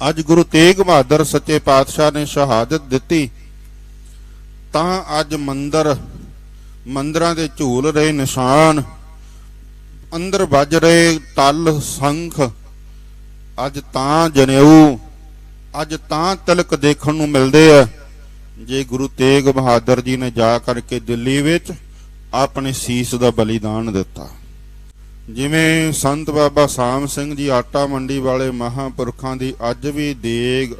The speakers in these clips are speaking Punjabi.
ਅੱਜ ਗੁਰੂ ਤੇਗ ਬਹਾਦਰ ਸੱਚੇ ਪਾਤਸ਼ਾਹ ਨੇ ਸ਼ਹਾਦਤ ਦਿੱਤੀ, ਤਾਂ ਅੱਜ ਮੰਦਰ, ਮੰਦਰਾਂ ਦੇ ਝੂਲ ਰਹੇ ਨਿਸ਼ਾਨ, ਅੰਦਰ ਵੱਜ ਰਹੇ ਤਲ ਸੰਖ, ਅੱਜ ਤਾਂ ਜਨੇਊ, ਅੱਜ ਤਾਂ ਤਿਲਕ ਦੇਖਣ ਨੂੰ ਮਿਲਦੇ ਆ। ਜੇ ਗੁਰੂ ਤੇਗ ਬਹਾਦਰ ਜੀ ਨੇ ਜਾ ਕਰਕੇ ਦਿੱਲੀ ਵਿੱਚ ਆਪਣੇ ਸੀਸ ਦਾ ਬਲੀਦਾਨ ਦਿੱਤਾ। ਜਿਵੇਂ ਸੰਤ ਬਾਬਾ ਸਾਮ ਸਿੰਘ ਜੀ ਆਟਾ ਮੰਡੀ ਵਾਲੇ ਮਹਾਪੁਰਖਾਂ ਦੀ ਅੱਜ ਵੀ ਦੇਗ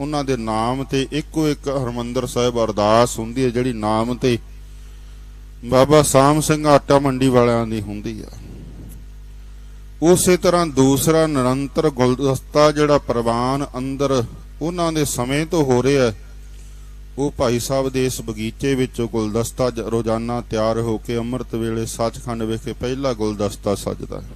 ਉਹਨਾਂ ਦੇ ਨਾਮ ਤੇ ਇੱਕੋ ਇੱਕ ਹਰਮੰਦਰ ਸਾਹਿਬ ਅਰਦਾਸ ਹੁੰਦੀ ਹੈ ਜਿਹੜੀ ਨਾਮ ਤੇ ਬਾਬਾ ਸਾਮ ਸਿੰਘ ਆਟਾ ਮੰਡੀ ਵਾਲਿਆਂ ਦੀ ਹੁੰਦੀ ਆ। ਉਸੇ ਤਰ੍ਹਾਂ ਦੂਸਰਾ ਨਿਰੰਤਰ ਗੁਲਦਸਤਾ ਜਿਹੜਾ ਪ੍ਰਵਾਨ ਅੰਦਰ ਉਹਨਾਂ ਦੇ ਸਮੇਂ ਤੋਂ ਹੋ ਰਿਹਾ ਹੈ, ਉਹ ਭਾਈ ਸਾਹਿਬ ਦੇ ਇਸ ਬਗੀਚੇ ਵਿੱਚੋਂ ਗੁਲਦਸਤਾ ਰੋਜ਼ਾਨਾ ਤਿਆਰ ਹੋ ਕੇ ਅੰਮ੍ਰਿਤ ਵੇਲੇ ਸੱਚਖੰਡ ਵਿਖੇ ਪਹਿਲਾ ਗੁਲਦਸਤਾ ਸਜਦਾ ਹੈ।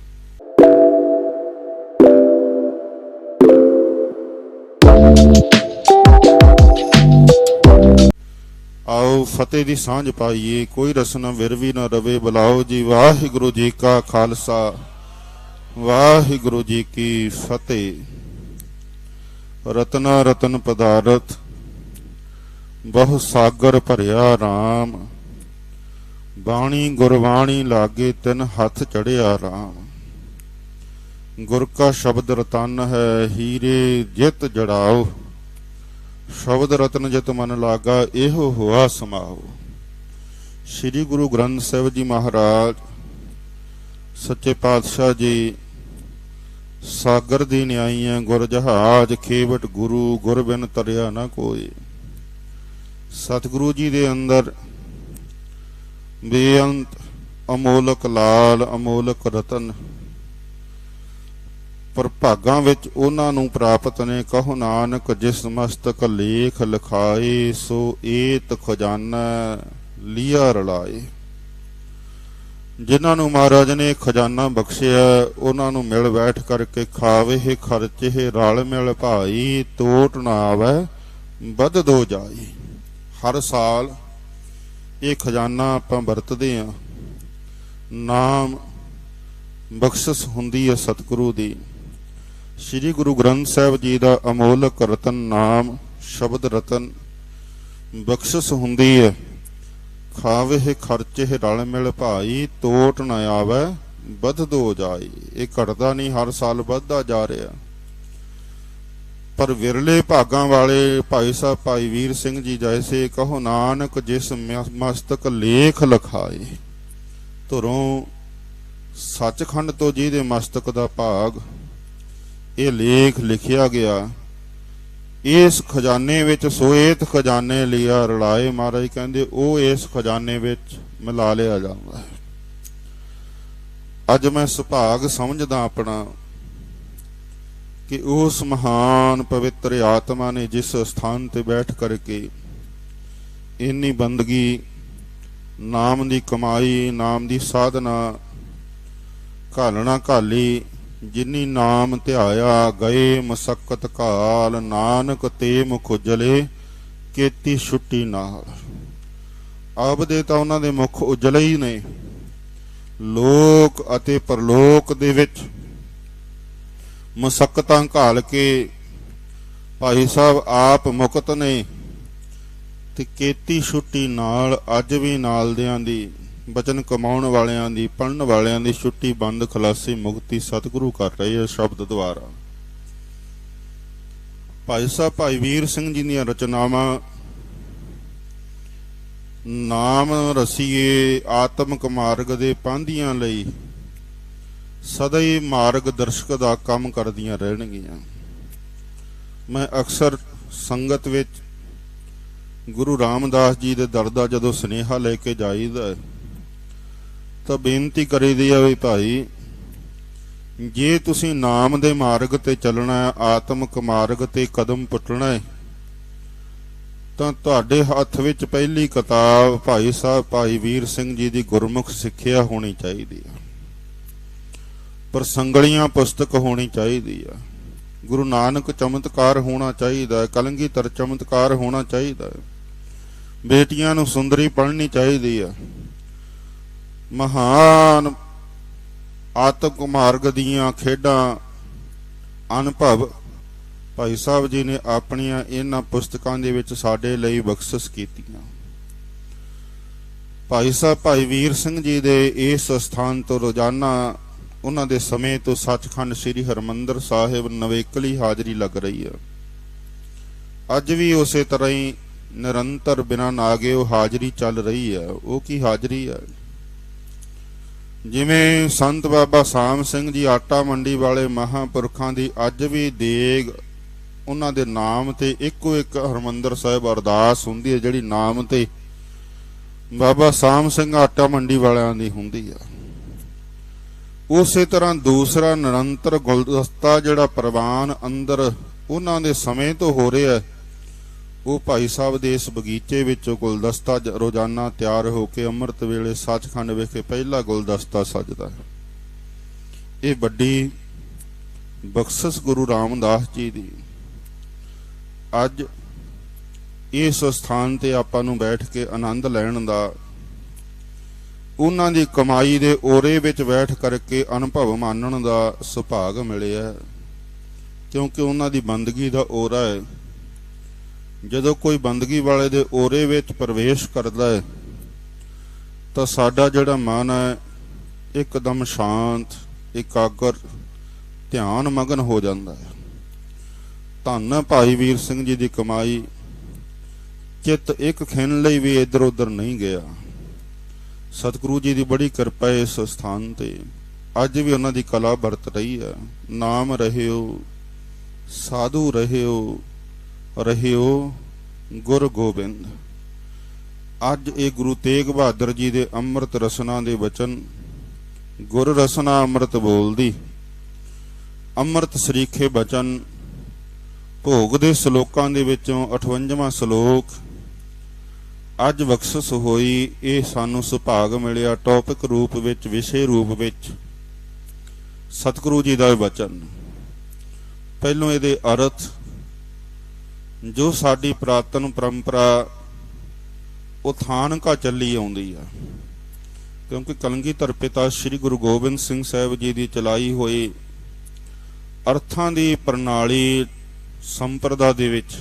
ਆਓ ਫਤਿਹ ਦੀ ਸਾਂਝ ਪਾਈਏ, ਕੋਈ ਰਸਨਾ ਵਿਰਵੀ ਨਾ ਰਵੇ, ਬੁਲਾਓ ਜੀ ਵਾਹਿਗੁਰੂ ਜੀ ਕਾ ਖਾਲਸਾ, ਵਾਹਿਗੁਰੂ ਜੀ ਕੀ ਫਤਿਹ। ਰਤਨਾ ਰਤਨ ਪਦਾਰਥ ਬਹੁ ਸਾਗਰ ਭਰਿਆ RAM ਬਾਣੀ ਗੁਰਬਾਣੀ ਲਾਗੇ ਤਿੰਨ ਹੱਥ ਚੜਿਆ RAM ਗੁਰ ਕਾ ਸ਼ਬਦ ਰਤਨ ਹੈ ਹੀਰੇ ਜਿਤ ਜੜਾਓ। ਸ਼ਬਦ ਰਤਨ ਜਿਤ ਮਨ ਲਾਗਾ ਇਹੋ ਹੋਆ ਸਮਾਓ। ਸ੍ਰੀ ਗੁਰੂ ਗ੍ਰੰਥ ਸਾਹਿਬ ਜੀ ਮਹਾਰਾਜ, ਸੱਚੇ ਪਾਤਸ਼ਾਹ ਜੀ, ਸਾਗਰ ਦੀ ਨਿਆਈਆਂ ਗੁਰ ਜਹਾਜ ਖੇਵਟ ਗੁਰੂ ਗੁਰ ਬਿਨ ਤਰਿਆ ਨਾ ਕੋਈ। ਸਤਿਗੁਰੂ ਜੀ ਦੇ ਅੰਦਰ ਬੇਅੰਤ, ਅਮੋਲਕ ਲਾਲ, ਅਮੋਲਕ ਰਤਨ ਪਰ ਭਾਗਾਂ ਵਿੱਚ ਉਹਨਾਂ ਨੂੰ ਪ੍ਰਾਪਤ ਨੇ। ਕਹੋ ਨਾਨਕ, ਜਿਸ ਮਸਤਕ ਲੇਖ ਲਿਖਾਏ, ਸੋ ਏਤ ਖਜ਼ਾਨਾ ਲਿਆ ਰਲਾਏ। ਜਿਨ੍ਹਾਂ ਨੂੰ ਮਹਾਰਾਜ ਨੇ ਖਜ਼ਾਨਾ ਬਖਸ਼ਿਆ, ਉਹਨਾਂ ਨੂੰ ਮਿਲ ਬੈਠ ਕਰਕੇ ਖਾਵੇ, ਖਰਚੇ, ਰਲ ਮਿਲ ਭਾਈ ਟੋਟ ਨਾ ਆਵੇ, ਵੱਧ ਦੋ ਜਾਈ ਹਰ ਸਾਲ ਇਹ ਖਜ਼ਾਨਾ ਆਪਾਂ ਵਰਤਦੇ ਆ ਨਾਮ ਬਖਸ਼ਿਸ਼ ਹੁੰਦੀ ਹੈ ਸਤਿਗੁਰੂ ਦੀ। ਸ੍ਰੀ ਗੁਰੂ ਗ੍ਰੰਥ ਸਾਹਿਬ ਜੀ ਦਾ ਅਮੋਲਕ ਰਤਨ ਨਾਮ ਸ਼ਬਦ ਰਤਨ ਬਖਸ਼ਿਸ਼ ਹੁੰਦੀ ਹੈ। ਖਾਵੇ ਖਰਚੇ ਰਲ ਮਿਲ ਭਾਈ, ਤੋਟ ਨਾ ਆਵੇ, ਵੱਧ ਦੋ ਜਾਈ। ਇਹ ਘਟਦਾ ਨਹੀਂ, ਹਰ ਸਾਲ ਵੱਧਦਾ ਜਾ ਰਿਹਾ। ਪਰ ਵਿਰਲੇ ਭਾਗਾਂ ਵਾਲੇ ਭਾਈ ਸਾਹਿਬ ਭਾਈ ਵੀਰ ਸਿੰਘ ਜੀ ਜੈਸੇ ਕਹੋ ਨਾਨਕ ਜਿਸ ਮਸਤਕ ਲੇਖ ਲਖਾਏ। ਧਰੋਂ ਸੱਚਖੰਡ ਤੋਂ ਜਿਹਦੇ ਮਸਤਕ ਦਾ ਭਾਗ ਇਹ ਲੇਖ ਲਿਖਿਆ ਗਿਆ, ਇਸ ਖਜ਼ਾਨੇ ਵਿੱਚ ਸੋਏਤ ਖਜ਼ਾਨੇ ਲਿਆ ਰਲਾਏ ਮਹਾਰਾਜ ਕਹਿੰਦੇ, ਉਹ ਇਸ ਖਜ਼ਾਨੇ ਵਿੱਚ ਮਿਲਾ ਲਿਆ ਜਾਂਦਾ ਹੈ। ਅੱਜ ਮੈਂ ਸੁਭਾਗ ਸਮਝਦਾ ਆਪਣਾ ਕਿ ਉਸ ਮਹਾਨ ਪਵਿੱਤਰ ਆਤਮਾ ਨੇ ਜਿਸ ਸਥਾਨ ਤੇ ਬੈਠ ਕਰਕੇ ਇੰਨੀ ਬੰਦਗੀ, ਨਾਮ ਦੀ ਕਮਾਈ, ਨਾਮ ਦੀ ਸਾਧਨਾ ਘਾਲਣਾ ਘਾਲੀ, ਜਿਨੀ ਨਾਮ ਧਿਆਇਆ ਗਏ ਮਸਕਤ ਕਾਲ ਨਾਨਕ ਤੇ ਮੁਖ ਉਜਲੇ, ਕੀਤੀ ਛੁੱਟੀ ਨਾਲ। ਆਪਦੇ ਤਾਂ ਉਹਨਾਂ ਦੇ ਮੁਖ ਉਜਲੇ ਹੀ ਨੇ। ਲੋਕ ਅਤੇ ਪਰਲੋਕ ਦੇ ਵਿੱਚ ਮੁਸਕਤਾਂ ਘਾਲ ਕੇ ਭਾਈ ਸਾਹਿਬ ਆਪ ਮੁਕਤ ਨੇ ਤੇ ਕੀਤੀ ਛੁੱਟੀ ਨਾਲ ਅੱਜ ਵੀ ਨਾਲਦਿਆਂ ਦੀ, ਬਚਨ ਕਮਾਉਣ ਵਾਲਿਆਂ ਦੀ ਪੜਨ ਵਾਲਿਆਂ ਦੀ ਛੁੱਟੀ ਬੰਦ ਖਲਾਸੀ ਮੁਕਤੀ ਸਤਿਗੁਰੂ ਕਰ ਰਹੇ ਹੈ ਸ਼ਬਦ ਦੁਆਰਾ। ਭਾਈ ਸਾਹਿਬ, ਭਾਈ ਵੀਰ ਸਿੰਘ ਜੀ ਦੀਆਂ ਰਚਨਾਵਾਂ, ਨਾਮ ਰਸੀਏ ਆਤਮਕ ਮਾਰਗ ਦੇ ਪਾਂਧੀਆਂ ਲਈ ਸਦਾ ਹੀ ਮਾਰਗ ਦਰਸ਼ਕ ਦਾ ਕੰਮ ਕਰਦੀਆਂ ਰਹਿਣਗੀਆਂ। ਮੈਂ ਅਕਸਰ ਸੰਗਤ ਵਿੱਚ ਗੁਰੂ ਰਾਮਦਾਸ ਜੀ ਦੇ ਦਰ ਦਾ ਜਦੋਂ ਸਨੇਹਾ ਲੈ ਕੇ ਜਾਈਦਾ ਹੈ, ਤਾਂ ਬੇਨਤੀ ਕਰੀਦੀ ਆ ਵੀ ਭਾਈ ਜੇ ਤੁਸੀਂ ਨਾਮ ਦੇ ਮਾਰਗ ਤੇ ਚੱਲਣਾ ਹੈ ਆਤਮਿਕ ਮਾਰਗ ਤੇ ਕਦਮ ਪੁੱਟਣਾ ਹੈ ਤਾਂ ਤੁਹਾਡੇ ਹੱਥ ਵਿੱਚ ਪਹਿਲੀ ਕਿਤਾਬ ਭਾਈ ਸਾਹਿਬ ਭਾਈ ਵੀਰ ਸਿੰਘ ਜੀ ਦੀ ਗੁਰਮੁਖ ਸਿੱਖਿਆ ਹੋਣੀ ਚਾਹੀਦੀ ਹੈ ਪਰਸੰਗਲੀਆਂ ਪੁਸਤਕ ਹੋਣੀ ਚਾਹੀਦੀ ਆ। ਗੁਰੂ ਨਾਨਕ ਚਮਤਕਾਰ ਹੋਣਾ ਚਾਹੀਦਾ ਹੈ, ਕਲੰਗੀਧਰ ਚਮਤਕਾਰ ਹੋਣਾ ਚਾਹੀਦਾ ਹੈ। ਬੇਟੀਆਂ ਨੂੰ ਸੁੰਦਰੀ ਪੜ੍ਹਨੀ ਚਾਹੀਦੀ ਆ। ਮਹਾਨ ਆਤਮਿਕ ਮਾਰਗ ਦੀਆਂ ਖੇਡਾਂ ਅਨੁਭਵ ਭਾਈ ਸਾਹਿਬ ਜੀ ਨੇ ਆਪਣੀਆਂ ਇਹਨਾਂ ਪੁਸਤਕਾਂ ਦੇ ਵਿੱਚ ਸਾਡੇ ਲਈ ਬਖਸ਼ਿਸ਼ ਕੀਤੀਆਂ। ਭਾਈ ਸਾਹਿਬ ਭਾਈ ਵੀਰ ਸਿੰਘ ਜੀ ਦੇ ਇਸ ਸਥਾਨ ਤੋਂ ਰੋਜ਼ਾਨਾ ਉਹਨਾਂ ਦੇ ਸਮੇਂ ਤੋਂ ਸੱਚਖੰਡ ਸ੍ਰੀ ਹਰਮੰਦਰ ਸਾਹਿਬ ਨਵੇਕਲੀ ਹਾਜ਼ਰੀ ਲੱਗ ਰਹੀ ਹੈ। ਅੱਜ ਵੀ ਉਸੇ ਤਰ੍ਹਾਂ ਹੀ ਨਿਰੰਤਰ ਬਿਨਾਂ ਨਾਗੇ ਉਹ ਹਾਜ਼ਰੀ ਚੱਲ ਰਹੀ ਹੈ। ਉਹ ਕੀ ਹਾਜ਼ਰੀ ਹੈ? ਜਿਵੇਂ ਸੰਤ ਬਾਬਾ ਸਾਮ ਸਿੰਘ ਜੀ ਆਟਾ ਮੰਡੀ ਵਾਲੇ ਮਹਾਪੁਰਖਾਂ ਦੀ ਅੱਜ ਵੀ ਦੇਗ ਉਹਨਾਂ ਦੇ ਨਾਮ ਤੇ ਇੱਕੋ ਇੱਕ ਹਰਮੰਦਰ ਸਾਹਿਬ ਅਰਦਾਸ ਹੁੰਦੀ ਹੈ, ਜਿਹੜੀ ਨਾਮ ਤੇ ਬਾਬਾ ਸਾਮ ਸਿੰਘ ਆਟਾ ਮੰਡੀ ਵਾਲਿਆਂ ਦੀ ਹੁੰਦੀ ਹੈ। ਉਸੇ ਤਰ੍ਹਾਂ ਦੂਸਰਾ ਨਿਰੰਤਰ ਗੁਲਦਸਤਾ ਜਿਹੜਾ ਪ੍ਰਵਾਨ ਅੰਦਰ ਉਹਨਾਂ ਦੇ ਸਮੇਂ ਤੋਂ ਹੋ ਰਿਹਾ ਹੈ, ਉਹ ਭਾਈ ਸਾਹਿਬ ਦੇ ਇਸ ਬਗੀਚੇ ਵਿੱਚ ਗੁਲਦਸਤਾ ਰੋਜ਼ਾਨਾ ਤਿਆਰ ਹੋ ਕੇ ਅੰਮ੍ਰਿਤ ਵੇਲੇ ਸੱਚਖੰਡ ਵਿਖੇ ਪਹਿਲਾ ਗੁਲਦਸਤਾ ਸਜਦਾ ਹੈ। ਇਹ ਵੱਡੀ ਬਖਸ਼ਿਸ਼ ਗੁਰੂ ਰਾਮਦਾਸ ਜੀ ਦੀ। ਅੱਜ ਇਸ ਸਥਾਨ ਤੇ ਆਪਾਂ ਨੂੰ ਬੈਠ ਕੇ ਆਨੰਦ ਲੈਣ ਦਾ ਉਹਨਾਂ ਦੀ ਕਮਾਈ ਦੇ ਔਰੇ ਵਿੱਚ ਬੈਠ ਕਰਕੇ ਅਨੁਭਵ ਮਾਨਣ ਦਾ ਸੁਭਾਗ ਮਿਲਿਆ। ਕਿਉਂਕਿ ਉਹਨਾਂ ਦੀ ਬੰਦਗੀ ਦਾ ਓਰਾ ਹੈ। ਜਦੋਂ ਕੋਈ ਬੰਦਗੀ ਵਾਲੇ ਦੇ ਔਰੇ ਵਿੱਚ ਪ੍ਰਵੇਸ਼ ਕਰਦਾ ਹੈ, ਤਾਂ ਸਾਡਾ ਜਿਹੜਾ ਮਨ ਹੈ, ਇੱਕਦਮ ਸ਼ਾਂਤ, ਇਕਾਗਰ, ਧਿਆਨ ਮਗਨ ਹੋ ਜਾਂਦਾ ਹੈ। ਧੰਨ ਭਾਈ ਵੀਰ ਸਿੰਘ ਜੀ ਦੀ ਕਮਾਈ, ਚਿੱਤ ਇੱਕ ਖਿੰਨ ਲਈ ਵੀ ਇੱਧਰ ਉੱਧਰ ਨਹੀਂ ਗਿਆ। ਸਤਿਗੁਰੂ ਜੀ ਦੀ ਬੜੀ ਕਿਰਪਾ ਹੈ ਇਸ ਸਥਾਨ ਤੇ। ਅੱਜ ਵੀ ਉਹਨਾਂ ਦੀ ਕਲਾ ਵਰਤ ਰਹੀ ਹੈ। ਨਾਮ ਰਹਿਓ, ਸਾਧੂ ਰਹਿਓ ਰਹਿਓ ਗੁਰ ਗੋਬਿੰਦ। ਅੱਜ ਇਹ ਗੁਰੂ ਤੇਗ ਬਹਾਦਰ ਜੀ ਦੇ ਅੰਮ੍ਰਿਤ ਰਸਨਾ ਦੇ ਬਚਨ ਗੁਰ ਰਸਨਾ ਅੰਮ੍ਰਿਤ ਬੋਲਦੀ। ਅੰਮ੍ਰਿਤ ਸਰੀਖੇ ਬਚਨ, ਭੋਗ ਦੇ ਸ਼ਲੋਕਾਂ ਦੇ ਵਿੱਚੋਂ 58ਵਾਂ ਸ਼ਲੋਕ ਅੱਜ ਬਖਸ਼ਿਸ਼ ਹੋਈ, ਇਹ ਸਾਨੂੰ ਸੁਭਾਗ ਮਿਲਿਆ ਟੌਪਿਕ ਰੂਪ ਵਿੱਚ, ਵਿਸ਼ੇ ਰੂਪ ਵਿੱਚ। ਸਤਿਗੁਰੂ ਜੀ ਦਾ ਵਚਨ। ਪਹਿਲੋਂ ਇਹਦੇ ਅਰਥ, ਜੋ ਸਾਡੀ ਪ੍ਰਾਤਨ ਪਰੰਪਰਾ ਉਥਾਨਕਾ ਚੱਲੀ ਆਉਂਦੀ ਆ। ਕਿਉਂਕਿ ਕਲਗੀਧਰ ਪਿਤਾ ਸ੍ਰੀ ਗੁਰੂ ਗੋਬਿੰਦ ਸਿੰਘ ਸਾਹਿਬ ਜੀ ਦੀ ਚਲਾਈ ਹੋਈ ਅਰਥਾਂ ਦੀ ਪ੍ਰਣਾਲੀ ਸੰਪਰਦਾ ਦੇ ਵਿੱਚ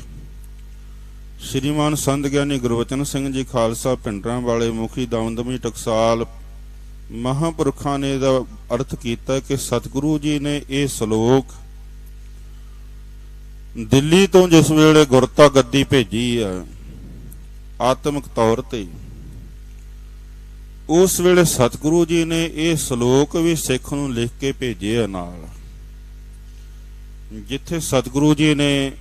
ਸ਼੍ਰੀਮਾਨ ਸੰਤ ਗਿਆਨੀ ਗੁਰਵਚਨ ਸਿੰਘ ਜੀ ਖਾਲਸਾ ਪਿੰਡਰਾਂ ਵਾਲੇ ਮੁਖੀ ਦਮਦਮੀ ਟਕਸਾਲ ਮਹਾਪੁਰਖਾਂ ਨੇ ਦਾ ਅਰਥ ਕੀਤਾ ਕਿ ਸਤਿਗੁਰੂ ਜੀ ਨੇ ਇਹ ਸ਼ਲੋਕ ਦਿੱਲੀ ਤੋਂ ਜਿਸ ਵੇਲੇ ਗੁਰਤਾ ਗੱਦੀ ਭੇਜੀ ਹੈ ਆਤਮਿਕ ਤੌਰ ਤੇ, ਉਸ ਵੇਲੇ ਸਤਿਗੁਰੂ ਜੀ ਨੇ ਇਹ ਸ਼ਲੋਕ ਵੀ ਸਿੱਖ ਨੂੰ ਲਿਖ ਕੇ ਭੇਜੇ ਆ ਨਾਲ। ਜਿੱਥੇ ਸਤਿਗੁਰੂ ਜੀ ਨੇ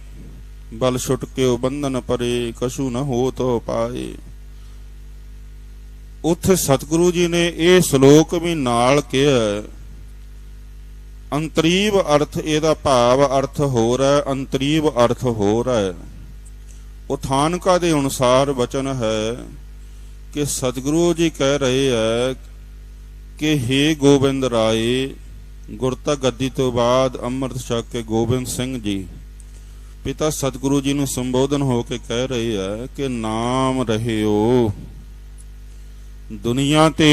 ਬਲ ਛੁੱਟ ਕੇ ਉਹ ਬੰਧਨ ਪਰੇ ਕਸ਼ੂ ਨ ਹੋ ਤੋ ਪਾਏ ਉੱਥੇ ਸਤਿਗੁਰੂ ਜੀ ਨੇ ਇਹ ਸ਼ਲੋਕ ਵੀ ਨਾਲ ਕਿਹਾ ਹੈ। ਅੰਤਰੀਵ ਅਰਥ ਇਹਦਾ ਭਾਵ ਅਰਥ ਹੋਰ ਹੈ, ਅੰਤਰੀਵ ਅਰਥ ਹੋਰ ਹੈ ਉਥਾਨਕਾ ਦੇ ਅਨੁਸਾਰ ਵਚਨ ਹੈ ਕਿ ਸਤਿਗੁਰੂ ਜੀ ਕਹਿ ਰਹੇ ਹੈ ਕਿ हे ਗੋਬਿੰਦ ਰਾਏ ਗੁਰਤਾ ਗੱਦੀ ਤੋਂ ਬਾਅਦ ਅੰਮ੍ਰਿਤ ਛਕ ਕੇ ਗੋਬਿੰਦ ਸਿੰਘ ਜੀ ਪਿਤਾ ਸਤਿਗੁਰੂ ਜੀ ਨੂੰ ਸੰਬੋਧਨ ਹੋ ਕੇ ਕਹਿ ਰਹੇ ਆ ਕਿ ਨਾਮ ਰਹਿਓ। ਦੁਨੀਆ ਤੇ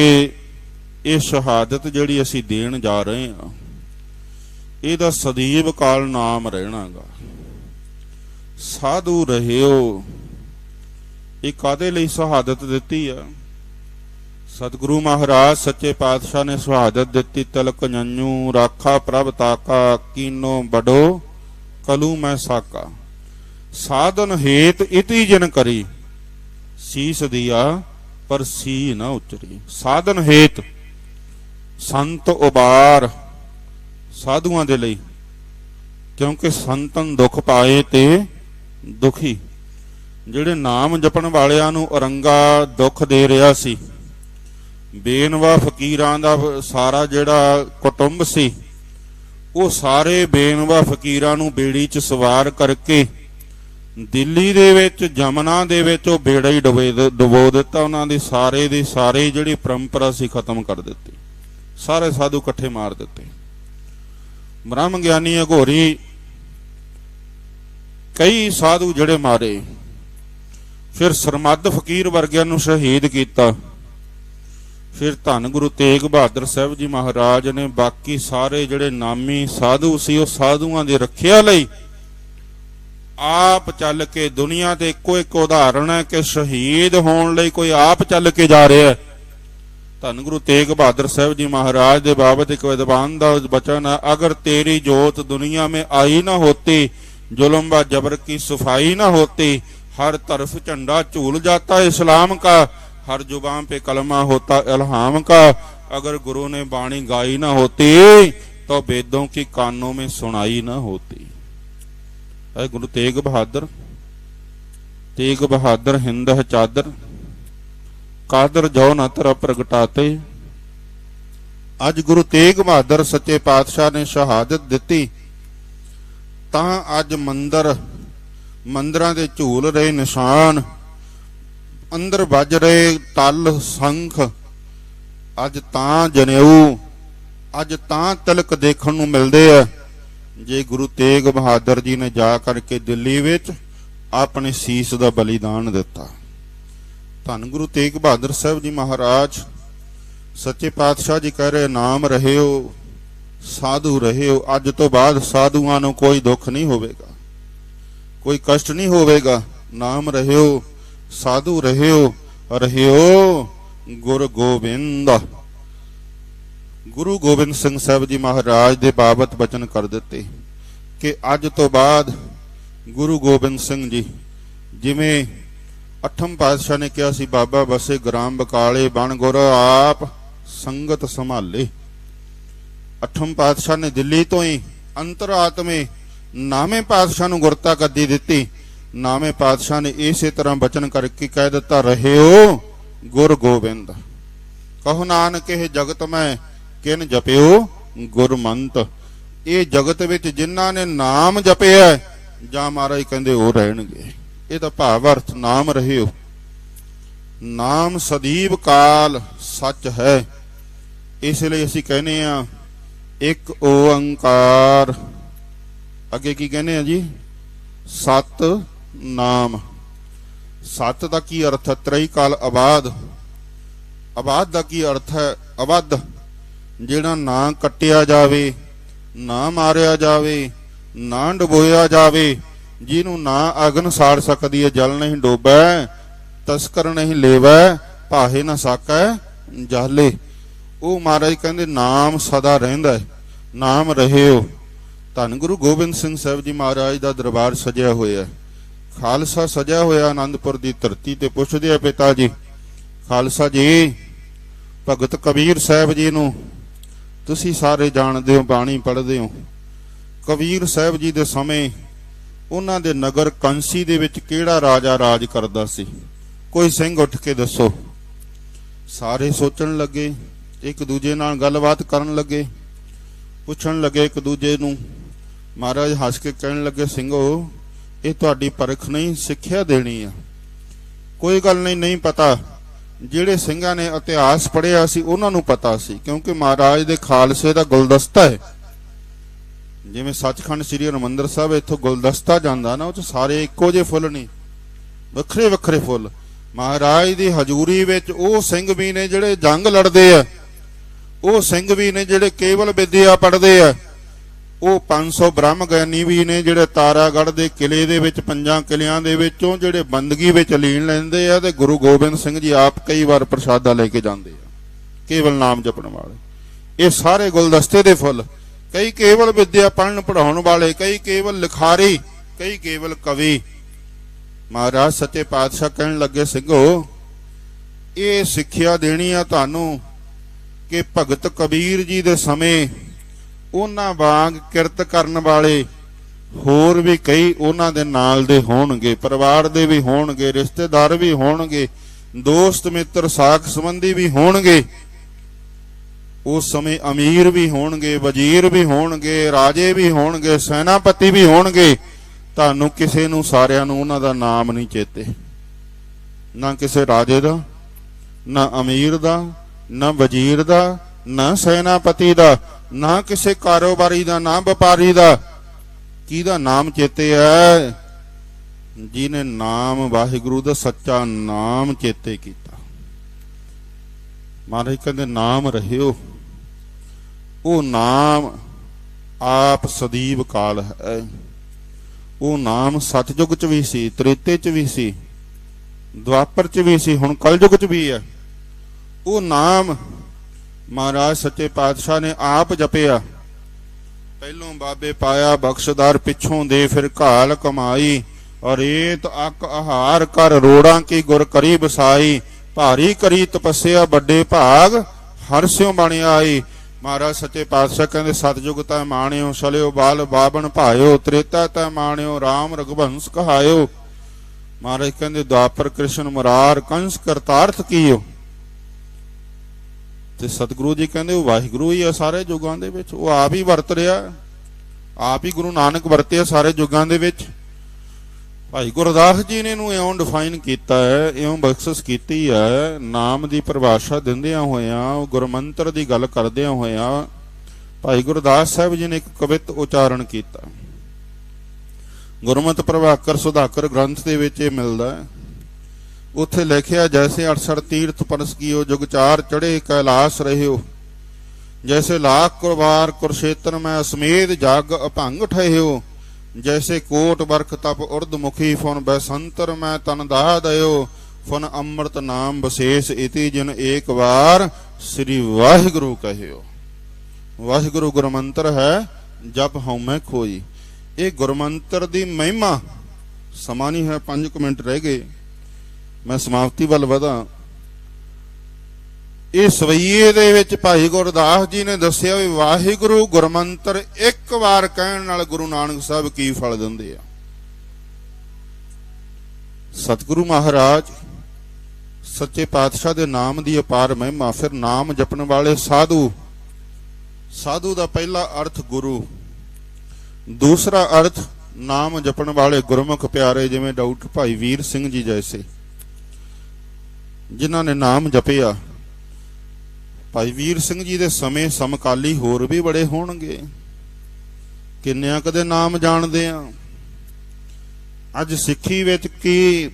ਇਹ ਸ਼ਹਾਦਤ ਜਿਹੜੀ ਅਸੀਂ ਦੇਣ ਜਾ ਰਹੇ ਹਾਂ, ਇਹਦਾ ਸਦੀਵ ਕਾਲ ਨਾਮ ਰਹਿਣਾਗਾ। ਸਾਧੂ ਰਹਿਓ। ਇਹ ਕਾਦੇ ਲਈ ਸ਼ਹਾਦਤ ਦਿੱਤੀ ਆ? ਸਤਿਗੁਰੂ ਮਹਾਰਾਜ, ਸੱਚੇ ਪਾਤਸ਼ਾਹ ਨੇ ਸ਼ਹਾਦਤ ਦਿੱਤੀ, ਤਲਕ ਜੰਨੂ ਰਾਖਾ ਪ੍ਰਭ ਤਾਕਾ, ਕੀਨੋ ਬਡੋ। ਕਲੂ ਮੈਂ ਸਾਕਾ। ਸਾਧਨ ਹੇਤ ਇਤੀ ਜਨ ਕਰੀ, ਸੀਸ ਦਿਆ ਪਰ ਸੀ ਨਾ ਉਚਰੀ ਸਾਧਨ ਹੇਤ, ਸੰਤ ਉਬਾਰ ਸਾਧੂਆਂ ਦੇ ਲਈ, ਕਿਉਂਕਿ ਸੰਤਨ ਦੁੱਖ ਪਾਏ ਤੇ ਦੁਖੀ। ਜਿਹੜੇ ਨਾਮ ਜਪਣ ਵਾਲਿਆਂ ਨੂੰ ਔਰੰਗਾ ਦੁੱਖ ਦੇ ਰਿਹਾ ਸੀ, ਬੇਨਵਾ ਫਕੀਰਾਂ ਦਾ ਸਾਰਾ ਜਿਹੜਾ ਕੁਟੁੰਬ ਸੀ ਉਹ ਸਾਰੇ ਬੇਨਵਾ ਫਕੀਰਾਂ ਨੂੰ ਬੇੜੀ 'ਚ ਸਵਾਰ ਕਰਕੇ ਦਿੱਲੀ ਦੇ ਵਿੱਚ, ਜਮਨਾ ਦੇ ਵਿੱਚ ਉਹ ਬੇੜਾ ਹੀ ਡੁਬੇ ਡੁਬੋ ਦਿੱਤਾ ਉਹਨਾਂ ਦੀ ਸਾਰੇ ਦੀ ਸਾਰੇ ਜਿਹੜੀ ਪਰੰਪਰਾ ਸੀ ਖਤਮ ਕਰ ਦਿੱਤੀ। ਸਾਰੇ ਸਾਧੂ ਇਕੱਠੇ ਮਾਰ ਦਿੱਤੇ। ਬ੍ਰਹਮ ਗਿਆਨੀ ਅਘੋਰੀ ਕਈ ਸਾਧੂ ਜਿਹੜੇ ਮਾਰੇ। ਫਿਰ ਸਰਮੱਧ ਫਕੀਰ ਵਰਗਿਆਂ ਨੂੰ ਸ਼ਹੀਦ ਕੀਤਾ। ਫਿਰ ਧੰਨ ਗੁਰੂ ਤੇਗ ਬਹਾਦਰ ਸਾਹਿਬ ਜੀ ਮਹਾਰਾਜ ਨੇ ਬਾਕੀ ਸਾਰੇ ਜਿਹੜੇ ਨਾਮੀ ਸਾਧੂ ਸੀ, ਉਹ ਸਾਧੂਆਂ ਦੀ ਰੱਖਿਆ ਲਈ ਆਪ ਚੱਲ ਕੇ ਦੁਨੀਆ ਤੇ ਇੱਕੋ ਇੱਕ ਉਦਾਹਰਣ ਹੈ ਕਿ ਸ਼ਹੀਦ ਹੋਣ ਲਈ ਕੋਈ ਆਪ ਚੱਲ ਕੇ ਜਾ ਰਿਹਾ ਹੈ। ਧੰਨ ਗੁਰੂ ਤੇਗ ਬਹਾਦਰ ਸਾਹਿਬ ਜੀ ਮਹਾਰਾਜ ਦੇ ਬਾਬਤ ਇੱਕ ਵਿਦਵਾਨ ਦਾ ਬਚਨ ਹੈ, ਅਗਰ ਤੇਰੀ ਜੋਤ ਦੁਨੀਆ ਮੇ ਆਈ ਨਾ ਹੋਤੀ ਜ਼ੁਲਮ ਬਾ ਜ਼ਬਰ ਕੀ ਸਫ਼ਾਈ ਨਾ ਹੋਤੀ, ਹਰ ਤਰਫ ਝੰਡਾ ਝੂਲ ਜਾਤਾ ਇਸਲਾਮ ਕਾ हर जुबान पे कलमा होता इल्हाम का अगर गुरु ने बाणी गाई ना होती तो वेदों की कानों में सुनाई ना होती है गुरु तेग बहादुर तेग बहादुर हिंद है चादर ਕਾਦਰ ਜੋ ਨਾ ਤਰ ਪ੍ਰਗਟਾਤੇ ਅੱਜ ਗੁਰੂ ਤੇਗ ਬਹਾਦਰ ਸੱਚੇ ਪਾਤਸ਼ਾਹ ਨੇ ਸ਼ਹਾਦਤ ਦਿੱਤੀ ਤਾਂ ਅੱਜ ਮੰਦਰ ਮੰਦਰਾਂ ਦੇ ਝੂਲ ਰਹੇ ਨਿਸ਼ਾਨ ਅੰਦਰ ਵੱਜ ਰਹੇ ਤਲ ਸੰਖ, ਅੱਜ ਤਾਂ ਜਨੇਊ, ਅੱਜ ਤਾਂ ਤਿਲਕ ਦੇਖਣ ਨੂੰ ਮਿਲਦੇ ਆ। ਜੇ ਗੁਰੂ ਤੇਗ ਬਹਾਦਰ ਜੀ ਨੇ ਜਾ ਕਰਕੇ ਦਿੱਲੀ ਵਿੱਚ ਆਪਣੇ ਸੀਸ ਦਾ ਬਲੀਦਾਨ ਦਿੱਤਾ। ਧੰਨ ਗੁਰੂ ਤੇਗ ਬਹਾਦਰ ਸਾਹਿਬ ਜੀ ਮਹਾਰਾਜ, ਸੱਚੇ ਪਾਤਸ਼ਾਹ ਜੀ ਕਹਿ ਰਹੇ, ਨਾਮ ਰਹਿਓ, ਸਾਧੂ ਰਹਿਓ, ਅੱਜ ਤੋਂ ਬਾਅਦ ਸਾਧੂਆਂ ਨੂੰ ਕੋਈ ਦੁੱਖ ਨਹੀਂ ਹੋਵੇਗਾ, ਕੋਈ ਕਸ਼ਟ ਨਹੀਂ ਹੋਵੇਗਾ। ਨਾਮ ਰਹਿਓ ਸਾਧੂ ਰਹਿਓ ਰਹਿਓ ਗੁਰ ਗੋਬਿੰਦ। ਗੁਰੂ ਗੋਬਿੰਦ ਸਿੰਘ ਸਾਹਿਬ ਜੀ ਮਹਾਰਾਜ ਦੇ ਬਾਬਤ ਬਚਨ ਕਰ ਦਿੱਤੇ ਕਿ ਅੱਜ ਤੋਂ ਬਾਅਦ ਗੁਰੂ ਗੋਬਿੰਦ ਸਿੰਘ ਜੀ ਜਿਵੇਂ ਅਠਮ ਪਾਤਸ਼ਾਹ ਨੇ ਕਿਹਾ ਸੀ, ਬਾਬਾ ਬਸੇ ਗ੍ਰਾਮ ਬਕਾਲੇ ਬਣ ਗੁਰ ਆਪ ਸੰਗਤ ਸੰਭਾਲੇ। ਅਠਮ ਪਾਤਸ਼ਾਹ ਨੇ ਦਿੱਲੀ ਤੋਂ ਹੀ ਅੰਤਰਾਤਮੇ ਨਾਮੇ ਪਾਤਸ਼ਾਹ ਨੂੰ ਗੁਰਤਾ ਗੱਦੀ ਦਿੱਤੀ। ਨਾਮੇ ਪਾਤਸ਼ਾਹ ਨੇ ਇਸੇ ਤਰ੍ਹਾਂ ਬਚਨ ਕਰਕੇ ਕਹਿ ਦਿੱਤਾ, ਰਹਿਓ ਗੁਰ ਗੋਬਿੰਦ। ਕਹੋ ਨਾਨਕ, ਇਹ ਜਗਤ ਮੈਂ ਕਿਨ ਜਪਿਓ? ਗੁਰਮੰਤ। ਇਹ ਜਗਤ ਵਿੱਚ ਜਿਨ੍ਹਾਂ ਨੇ ਨਾਮ ਜਪਿਆ ਜਾਂ ਮਹਾਰਾਜ ਕਹਿੰਦੇ ਉਹ ਰਹਿਣਗੇ। ਇਹ ਤਾਂ ਭਾਵ ਅਰਥ ਨਾਮ ਰਹਿਓ। ਨਾਮ ਸਦੀਵ ਕਾਲ ਸੱਚ ਹੈ। ਇਸ ਲਈ ਅਸੀਂ ਕਹਿੰਦੇ ਆ ਇੱਕ ਓੰਕਾਰ। ਅੱਗੇ ਕੀ ਕਹਿੰਦੇ ਆ ਜੀ? ਸਤ ਨਾਮ। ਸਤ ਦਾ ਕੀ ਅਰਥ ਹੈ? ਤ੍ਰਈ ਕਾਲ ਆਬਾਦ ਆਬਾਦ ਦਾ ਕੀ ਅਰਥ ਹੈ? ਅਵਧ। ਜਿਹੜਾ ਨਾ ਕੱਟਿਆ ਜਾਵੇ, ਨਾ ਮਾਰਿਆ ਜਾਵੇ, ਨਾ ਡਬੋਇਆ ਜਾਵੇ, ਜਿਹਨੂੰ ਨਾ ਅਗਨ ਸਾੜ ਸਕਦੀ ਹੈ, ਜਲ ਨਹੀਂ ਡੋਬੈ, ਤਸਕਰ ਨਹੀਂ ਲੇਵੈ, ਭਾਹੇ ਨਾ ਸਾਕੈ ਜਾਲੇ। ਉਹ ਮਹਾਰਾਜ ਕਹਿੰਦੇ, ਨਾਮ ਸਦਾ ਰਹਿੰਦਾ ਹੈ, ਨਾਮ ਰਹਿਓ। ਧੰਨ ਗੁਰੂ ਗੋਬਿੰਦ ਸਿੰਘ ਸਾਹਿਬ ਜੀ ਮਹਾਰਾਜ ਦਾ ਦਰਬਾਰ ਸਜਿਆ ਹੋਇਆ ਹੈ। ਖਾਲਸਾ ਸਜਾ ਹੋਇਆ ਆਨੰਦਪੁਰ ਦੀ ਧਰਤੀ ਤੇ ਪੁੱਛਦੇ ਆ ਪਿਤਾ ਜੀ, ਖਾਲਸਾ ਜੀ, ਭਗਤ ਕਬੀਰ ਸਾਹਿਬ ਜੀ ਨੂੰ ਤੁਸੀਂ ਸਾਰੇ ਜਾਣਦੇ ਹੋ, ਬਾਣੀ ਪੜ੍ਹਦੇ ਹੋ। ਕਬੀਰ ਸਾਹਿਬ ਜੀ ਦੇ ਸਮੇਂ ਉਹਨਾਂ ਦੇ ਨਗਰ ਕੰਸੀ ਦੇ ਵਿੱਚ ਕਿਹੜਾ ਰਾਜਾ ਰਾਜ ਕਰਦਾ ਸੀ? ਕੋਈ ਸਿੰਘ ਉੱਠ ਕੇ ਦੱਸੋ। ਸਾਰੇ ਸੋਚਣ ਲੱਗੇ, ਇੱਕ ਦੂਜੇ ਨਾਲ ਗੱਲਬਾਤ ਕਰਨ ਲੱਗੇ। ਪੁੱਛਣ ਲੱਗੇ ਇੱਕ ਦੂਜੇ ਨੂੰ। ਮਹਾਰਾਜ ਹੱਸ ਕੇ ਕਹਿਣ ਲੱਗੇ, ਸਿੰਘੋ ਇਹ ਤੁਹਾਡੀ ਪਰਖ ਨਹੀਂ, ਸਿੱਖਿਆ ਦੇਣੀ ਆ। ਕੋਈ ਗੱਲ ਨਹੀਂ ਨਹੀਂ ਪਤਾ। ਜਿਹੜੇ ਸਿੰਘਾਂ ਨੇ ਇਤਿਹਾਸ ਪੜਿਆ ਸੀ, ਉਹਨਾਂ ਨੂੰ ਪਤਾ ਸੀ, ਕਿਉਂਕਿ ਮਹਾਰਾਜ ਦੇ ਖਾਲਸੇ ਦਾ ਗੁਲਦਸਤਾ ਹੈ। ਜਿਵੇਂ ਸੱਚਖੰਡ ਸ੍ਰੀ ਹਰਿਮੰਦਰ ਸਾਹਿਬ ਇੱਥੋਂ ਗੁਲਦਸਤਾ ਜਾਂਦਾ ਨਾ, ਉਹ ਚ ਸਾਰੇ ਇੱਕੋ ਜਿਹੇ ਫੁੱਲ ਨਹੀਂ ਵੱਖਰੇ ਵੱਖਰੇ ਫੁੱਲ। ਮਹਾਰਾਜ ਦੀ ਹਜ਼ੂਰੀ ਵਿੱਚ ਉਹ ਸਿੰਘ ਵੀ ਨੇ ਜਿਹੜੇ ਜੰਗ ਲੜਦੇ ਆ। ਉਹ ਸਿੰਘ ਵੀ ਨੇ ਜਿਹੜੇ ਕੇਵਲ ਵਿਦਿਆ ਪੜ੍ਹਦੇ ਆ। ਉਹ 500 ਬ੍ਰਹਮ ਗਿਆਨੀ ਵੀ ਨੇ ਜਿਹੜੇ ਤਾਰਾਗੜ੍ਹ ਦੇ ਕਿਲੇ ਦੇ ਵਿੱਚ, ਪੰਜਾਂ ਕਿਲਿਆਂ ਦੇ ਵਿੱਚੋਂ ਜਿਹੜੇ ਬੰਦਗੀ ਵਿੱਚ ਲੀਨ ਲੈਂਦੇ ਆ ਤੇ ਗੁਰੂ ਗੋਬਿੰਦ ਸਿੰਘ ਜੀ ਆਪ ਕਈ ਵਾਰ ਪ੍ਰਸ਼ਾਦਾ ਲੈ ਕੇ ਜਾਂਦੇ ਆ, ਕੇਵਲ ਨਾਮ ਜਪਣ ਵਾਲੇ। ਇਹ ਸਾਰੇ ਗੁਲਦਸਤੇ ਦੇ ਫੁੱਲ, ਕਈ ਕੇਵਲ ਵਿਦਿਆ ਪੜ੍ਹਨ ਪੜਾਉਣ ਵਾਲੇ, ਕਈ ਕੇਵਲ ਲਿਖਾਰੀ, ਕਈ ਕੇਵਲ ਕਵੀ। ਮਹਾਰਾਜ ਸੱਚੇ ਪਾਤਸ਼ਾਹ ਕਹਿਣ ਲੱਗੇ, ਸਿੰਘੋ, ਇਹ ਸਿੱਖਿਆ ਦੇਣੀ ਆ ਤੁਹਾਨੂੰ ਕਿ ਭਗਤ ਕਬੀਰ ਜੀ ਦੇ ਸਮੇਂ ਉਹਨਾਂ ਵਾਂਗ ਕਿਰਤ ਕਰਨ ਵਾਲੇ ਹੋਰ ਵੀ ਕਈ ਉਹਨਾਂ ਦੇ ਨਾਲ ਦੇ ਹੋਣਗੇ, ਪਰਿਵਾਰ ਦੇ ਵੀ ਹੋਣਗੇ, ਰਿਸ਼ਤੇਦਾਰ ਵੀ ਹੋਣਗੇ, ਦੋਸਤ, ਮਿੱਤਰ, ਸਾਖ ਸੰਬੰਧੀ ਵੀ ਹੋਣਗੇ। ਉਸ ਸਮੇਂ ਅਮੀਰ ਵੀ ਹੋਣਗੇ, ਵਜ਼ੀਰ ਵੀ ਹੋਣਗੇ, ਰਾਜੇ ਵੀ ਹੋਣਗੇ, ਸੈਨਾਪਤੀ ਵੀ ਹੋਣਗੇ। ਤੁਹਾਨੂੰ ਕਿਸੇ ਨੂੰ ਸਾਰਿਆਂ ਨੂੰ ਉਹਨਾਂ ਦਾ ਨਾਮ ਨਹੀਂ ਚੇਤੇ। ਨਾ ਕਿਸੇ ਰਾਜੇ ਦਾ, ਨਾ ਅਮੀਰ ਦਾ, ਨਾ ਵਜ਼ੀਰ ਦਾ ਨਾ ਸੈਨਾਪਤੀ ਦਾ, ਨਾ ਕਿਸੇ ਕਾਰੋਬਾਰੀ ਦਾ, ਨਾ ਵਪਾਰੀ ਦਾ। ਕਿਹਦਾ ਨਾਮ ਚੇਤੇ ਹੈ? ਜਿਹਨੇ ਨਾਮ, ਵਾਹਿਗੁਰੂ ਦਾ ਸੱਚਾ ਨਾਮ ਚੇਤੇ ਕੀਤਾ। ਮਹਾਰਾਜ ਕਹਿੰਦੇ, ਨਾਮ ਰਹਿਓ। ਉਹ ਨਾਮ ਆਪ ਸਦੀਵ ਕਾਲ ਹੈ। ਉਹ ਨਾਮ ਸਤਜੁਗ ਚ ਵੀ ਸੀ, ਤ੍ਰੇਤੇ ਚ ਵੀ ਸੀ ਦੁਆਪਰ ਚ ਵੀ ਸੀ, ਹੁਣ ਕਲਯੁਗ ਚ ਵੀ ਹੈ। ਉਹ ਨਾਮ ਮਹਾਰਾਜ, ਸੱਚੇ ਪਾਤਸ਼ਾਹ ਨੇ ਆਪ ਜਪਿਆ। ਪਹਿਲੋਂ ਬਾਬੇ ਪਾਇਆ ਬਖਸ਼ਦਾਰ ਪਿੱਛੋਂ ਦੇ ਫਿਰ ਘਾਲ ਕਮਾਈ ਅਰੇਤ ਅਕ, ਆਹਾਰ ਕਰ ਰੋੜਾਂ ਕੀ ਗੁਰ ਕਰੀ ਬਸਾਈ ਭਾਰੀ ਕਰੀ ਤਪੱਸਿਆ ਵੱਡੇ ਭਾਗ ਹਰਸਿਓ ਬਣ ਆਈ। ਮਹਾਰਾਜ, ਸੱਚੇ ਪਾਤਸ਼ਾਹ ਕਹਿੰਦੇ ਸਤਜੁਗ ਤੈ ਮਾਣਿਓ ਸਲਿਓ ਬਾਲ ਬਾਬਣ ਭਾਇਓ, ਤ੍ਰੇਤਾ ਤੈ ਮਾਣਿਓ RAM ਰਘੁਵੰਸ ਕਹਾਇਓ। ਮਹਾਰਾਜ ਕਹਿੰਦੇ, ਦੁਆਪਰ ਕ੍ਰਿਸ਼ਨ ਮੁਰਾਰ ਕੰਸ ਕਰਤਾਰਥ ਕੀਓ। ਤੇ ਸਤਿਗੁਰੂ ਜੀ ਕਹਿੰਦੇ, ਉਹ ਵਾਹਿਗੁਰੂ ਹੀ ਆ ਸਾਰੇ ਯੁਗਾਂ ਦੇ ਵਿੱਚ। ਉਹ ਆਪ ਹੀ ਵਰਤ ਰਿਹਾ। ਆਪ ਹੀ ਗੁਰੂ ਨਾਨਕ ਵਰਤਿਆ ਸਾਰੇ ਯੁੱਗਾਂ ਦੇ ਵਿੱਚ। ਭਾਈ ਗੁਰਦਾਸ ਜੀ ਨੇ ਇਹਨੂੰ ਇਉਂ ਡਿਫਾਈਨ ਕੀਤਾ ਹੈ, ਇਉਂ ਬਖਸ਼ਿਸ਼ ਕੀਤੀ ਹੈ। ਨਾਮ ਦੀ ਪਰਿਭਾਸ਼ਾ ਦਿੰਦਿਆਂ ਹੋਇਆਂ, ਉਹ ਗੁਰਮੰਤਰ ਦੀ ਗੱਲ ਕਰਦਿਆਂ ਹੋਇਆਂ ਭਾਈ ਗੁਰਦਾਸ ਸਾਹਿਬ ਜੀ ਨੇ ਇੱਕ ਕਵਿਤ ਉਚਾਰਨ ਕੀਤਾ। ਗੁਰਮਤਿ ਪ੍ਰਭਾਕਰ ਸੁਧਾਕਰ ਗ੍ਰੰਥ ਦੇ ਵਿੱਚ ਇਹ ਮਿਲਦਾ ਹੈ। ਉੱਥੇ ਲਿਖਿਆ, ਜੈਸੇ 68 ਤੀਰਥ ਪਰਸ ਜੁਗ ਚਾਰ ਚੜੇ ਕੈਲਾਸ ਰਹਿਓ। ਜੈਸੇ ਲਾਖ ਕੁਰਬਾਰ ਕੁਰਸ਼ੇਤਰ ਮੈਂ ਅਸਮੇਧ ਜਗ ਅਭੰਗ ਠਹਿਓ। ਜੈਸੇ ਕੋਟ ਬਰਖ ਤਪ ਉਰਦ ਮੁਖੀ, ਫੁਨ ਬੈਸੰਤਰ ਮੈਂ ਤਨ ਦਾ ਦਇਓ। ਫੁਨ ਅੰਮ੍ਰਿਤ ਨਾਮ ਬਸੇਸ ਇਤੀ ਜਿਨ ਏਕ ਵਾਰ ਸ੍ਰੀ ਵਾਹਿਗੁਰੂ ਕਹਿਓ। ਵਾਹਿਗੁਰੂ ਗੁਰਮੰਤਰ ਹੈ, ਜਪ ਹਉਮੈ ਖੋਈ। ਇਹ ਗੁਰਮੰਤਰ ਦੀ ਮਹਿਮਾ, ਸਮਾਂ ਨਹੀਂ ਹੈ 5 ਮਿੰਟ ਰਹਿ ਗਏ। ਮੈਂ ਸਮਾਪਤੀ ਵੱਲ ਵਧਾਂ। ਇਹ ਸਵਈਏ ਦੇ ਵਿੱਚ ਭਾਈ ਗੁਰਦਾਸ ਜੀ ਨੇ ਦੱਸਿਆ ਵੀ ਵਾਹਿਗੁਰੂ ਗੁਰਮੰਤਰ ਇੱਕ ਵਾਰ ਕਹਿਣ ਨਾਲ ਗੁਰੂ ਨਾਨਕ ਸਾਹਿਬ ਕੀ ਫਲ ਦਿੰਦੇ ਆ? ਸਤਿਗੁਰੂ ਮਹਾਰਾਜ, ਸੱਚੇ ਪਾਤਸ਼ਾਹ ਦੇ ਨਾਮ ਦੀ ਅਪਾਰ ਮਹਿਮਾ, ਫਿਰ ਨਾਮ ਜਪਣ ਵਾਲੇ ਸਾਧੂ ਸਾਧੂ ਦਾ ਪਹਿਲਾ ਅਰਥ ਗੁਰੂ। ਦੂਸਰਾ ਅਰਥ ਨਾਮ ਜਪਣ ਵਾਲੇ ਗੁਰਮੁਖ ਪਿਆਰੇ ਜਿਵੇਂ ਡਾਕਟਰ ਭਾਈ ਵੀਰ ਸਿੰਘ ਜੀ ਜੈਸੇ। ਜਿਨ੍ਹਾਂ ਨੇ ਨਾਮ ਜਪਿਆ। ਭਾਈ ਵੀਰ ਸਿੰਘ ਜੀ ਦੇ ਸਮੇਂ ਸਮਕਾਲੀ ਹੋਰ ਵੀ ਬੜੇ ਹੋਣਗੇ। ਕਿੰਨਿਆਂ ਕਦੇ ਨਾਮ ਜਾਣਦੇ ਆ। ਅੱਜ ਸਿੱਖੀ ਵਿੱਚ ਕੀ,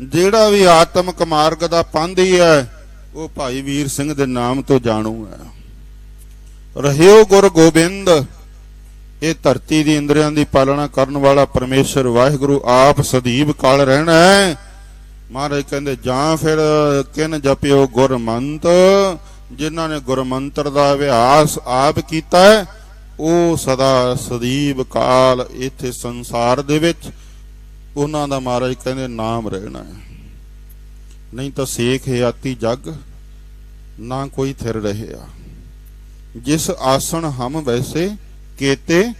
ਜਿਹੜਾ ਵੀ ਆਤਮਿਕ ਮਾਰਗ ਦਾ ਪੰਧੀ ਹੈ ਉਹ ਭਾਈ ਵੀਰ ਸਿੰਘ ਦੇ ਨਾਮ ਤੋਂ ਜਾਣੂ ਹੈ। ਰਹਿਓ ਗੁਰ ਗੋਬਿੰਦ। ਇਹ ਧਰਤੀ ਦੀ ਇੰਦਰੀਆਂ ਦੀ ਪਾਲਣਾ ਕਰਨ ਵਾਲਾ ਪਰਮੇਸ਼ਰ ਵਾਹਿਗੁਰੂ ਆਪ ਸਦੀਵ ਕਾਲ ਰਹਿਣਾ ਹੈ। ਮਹਾਰਾਜ ਕਹਿੰਦੇ, ਜਾਂ ਫਿਰ ਕਿਨ ਜਪਿਓ ਗੁਰਮੰਤ, ਜਿਨ੍ਹਾਂ ਨੇ ਗੁਰਮੰਤਰ ਦਾ ਅਭਿਆਸ ਆਪ ਕੀਤਾ ਹੈ, ਉਹ ਸਦਾ ਸਦੀਵ ਕਾਲ ਇੱਥੇ ਸੰਸਾਰ ਦੇ ਵਿੱਚ। ਉਹਨਾਂ ਦਾ ਮਹਾਰਾਜ ਕਹਿੰਦੇ, ਨਾਮ ਰਹਿਣਾ ਹੈ। ਨਹੀਂ ਤਾਂ ਸੇਖ ਹਿਆਤੀ ਜਗ, ਨਾ ਕੋਈ ਥਿਰ ਰਹਿਆ। ਜਿਸ ਆਸਣ ਹਮ ਵੈਸੇ ਕੇਤੇ,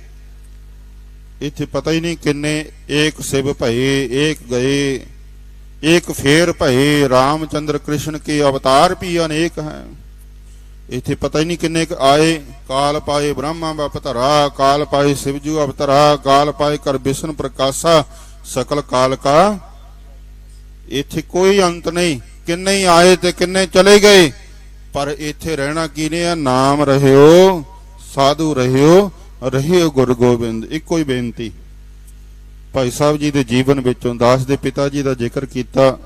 ਇੱਥੇ ਪਤਾ ਹੀ ਨਹੀਂ ਕਿੰਨੇ, ਏਕ ਸਿਵ ਭਏ, ਏਕ ਗਏ। ਇੱਕ ਫੇਰ ਭਏ ਰਾਮਚੰਦਰ ਕ੍ਰਿਸ਼ਨ ਕੇ ਅਵਤਾਰ ਵੀ ਅਨੇਕ ਹੈ। ਇੱਥੇ ਪਤਾ ਹੀ ਨਹੀਂ ਕਿੰਨੇ ਕ ਆਏ, ਕਾਲ ਪਾਏ ਬ੍ਰਹਮਾ ਬਪਤਰਾ ਕਾਲ ਪਾਏ ਸਿਵਜੂ ਅਵਤਰਾ ਕਾਲ ਪਾਏ ਕਰ ਵਿਸ਼ਨ ਪ੍ਰਕਾਸ਼ਾ, ਸਕਲ ਕਾਲ ਕਾ। ਇੱਥੇ ਕੋਈ ਅੰਤ ਨਹੀਂ, ਕਿੰਨੇ ਹੀ ਆਏ ਤੇ ਕਿੰਨੇ ਚਲੇ ਗਏ, ਪਰ ਇੱਥੇ ਰਹਿਣਾ ਕਿਨੇ ਆ? ਨਾਮ ਰਹਿਓ, ਸਾਧੂ ਰਹਿਓ ਰਹਿਓ ਗੁਰੂ ਗੋਬਿੰਦ, ਇੱਕੋ ਹੀ ਬੇਨਤੀ। ਭਾਈ ਸਾਹਿਬ ਜੀ ਦੇ ਜੀਵਨ ਵਿੱਚੋਂ, ਦਾਸ ਦੇ ਪਿਤਾ ਜੀ ਦਾ ਜ਼ਿਕਰ ਕੀਤਾ,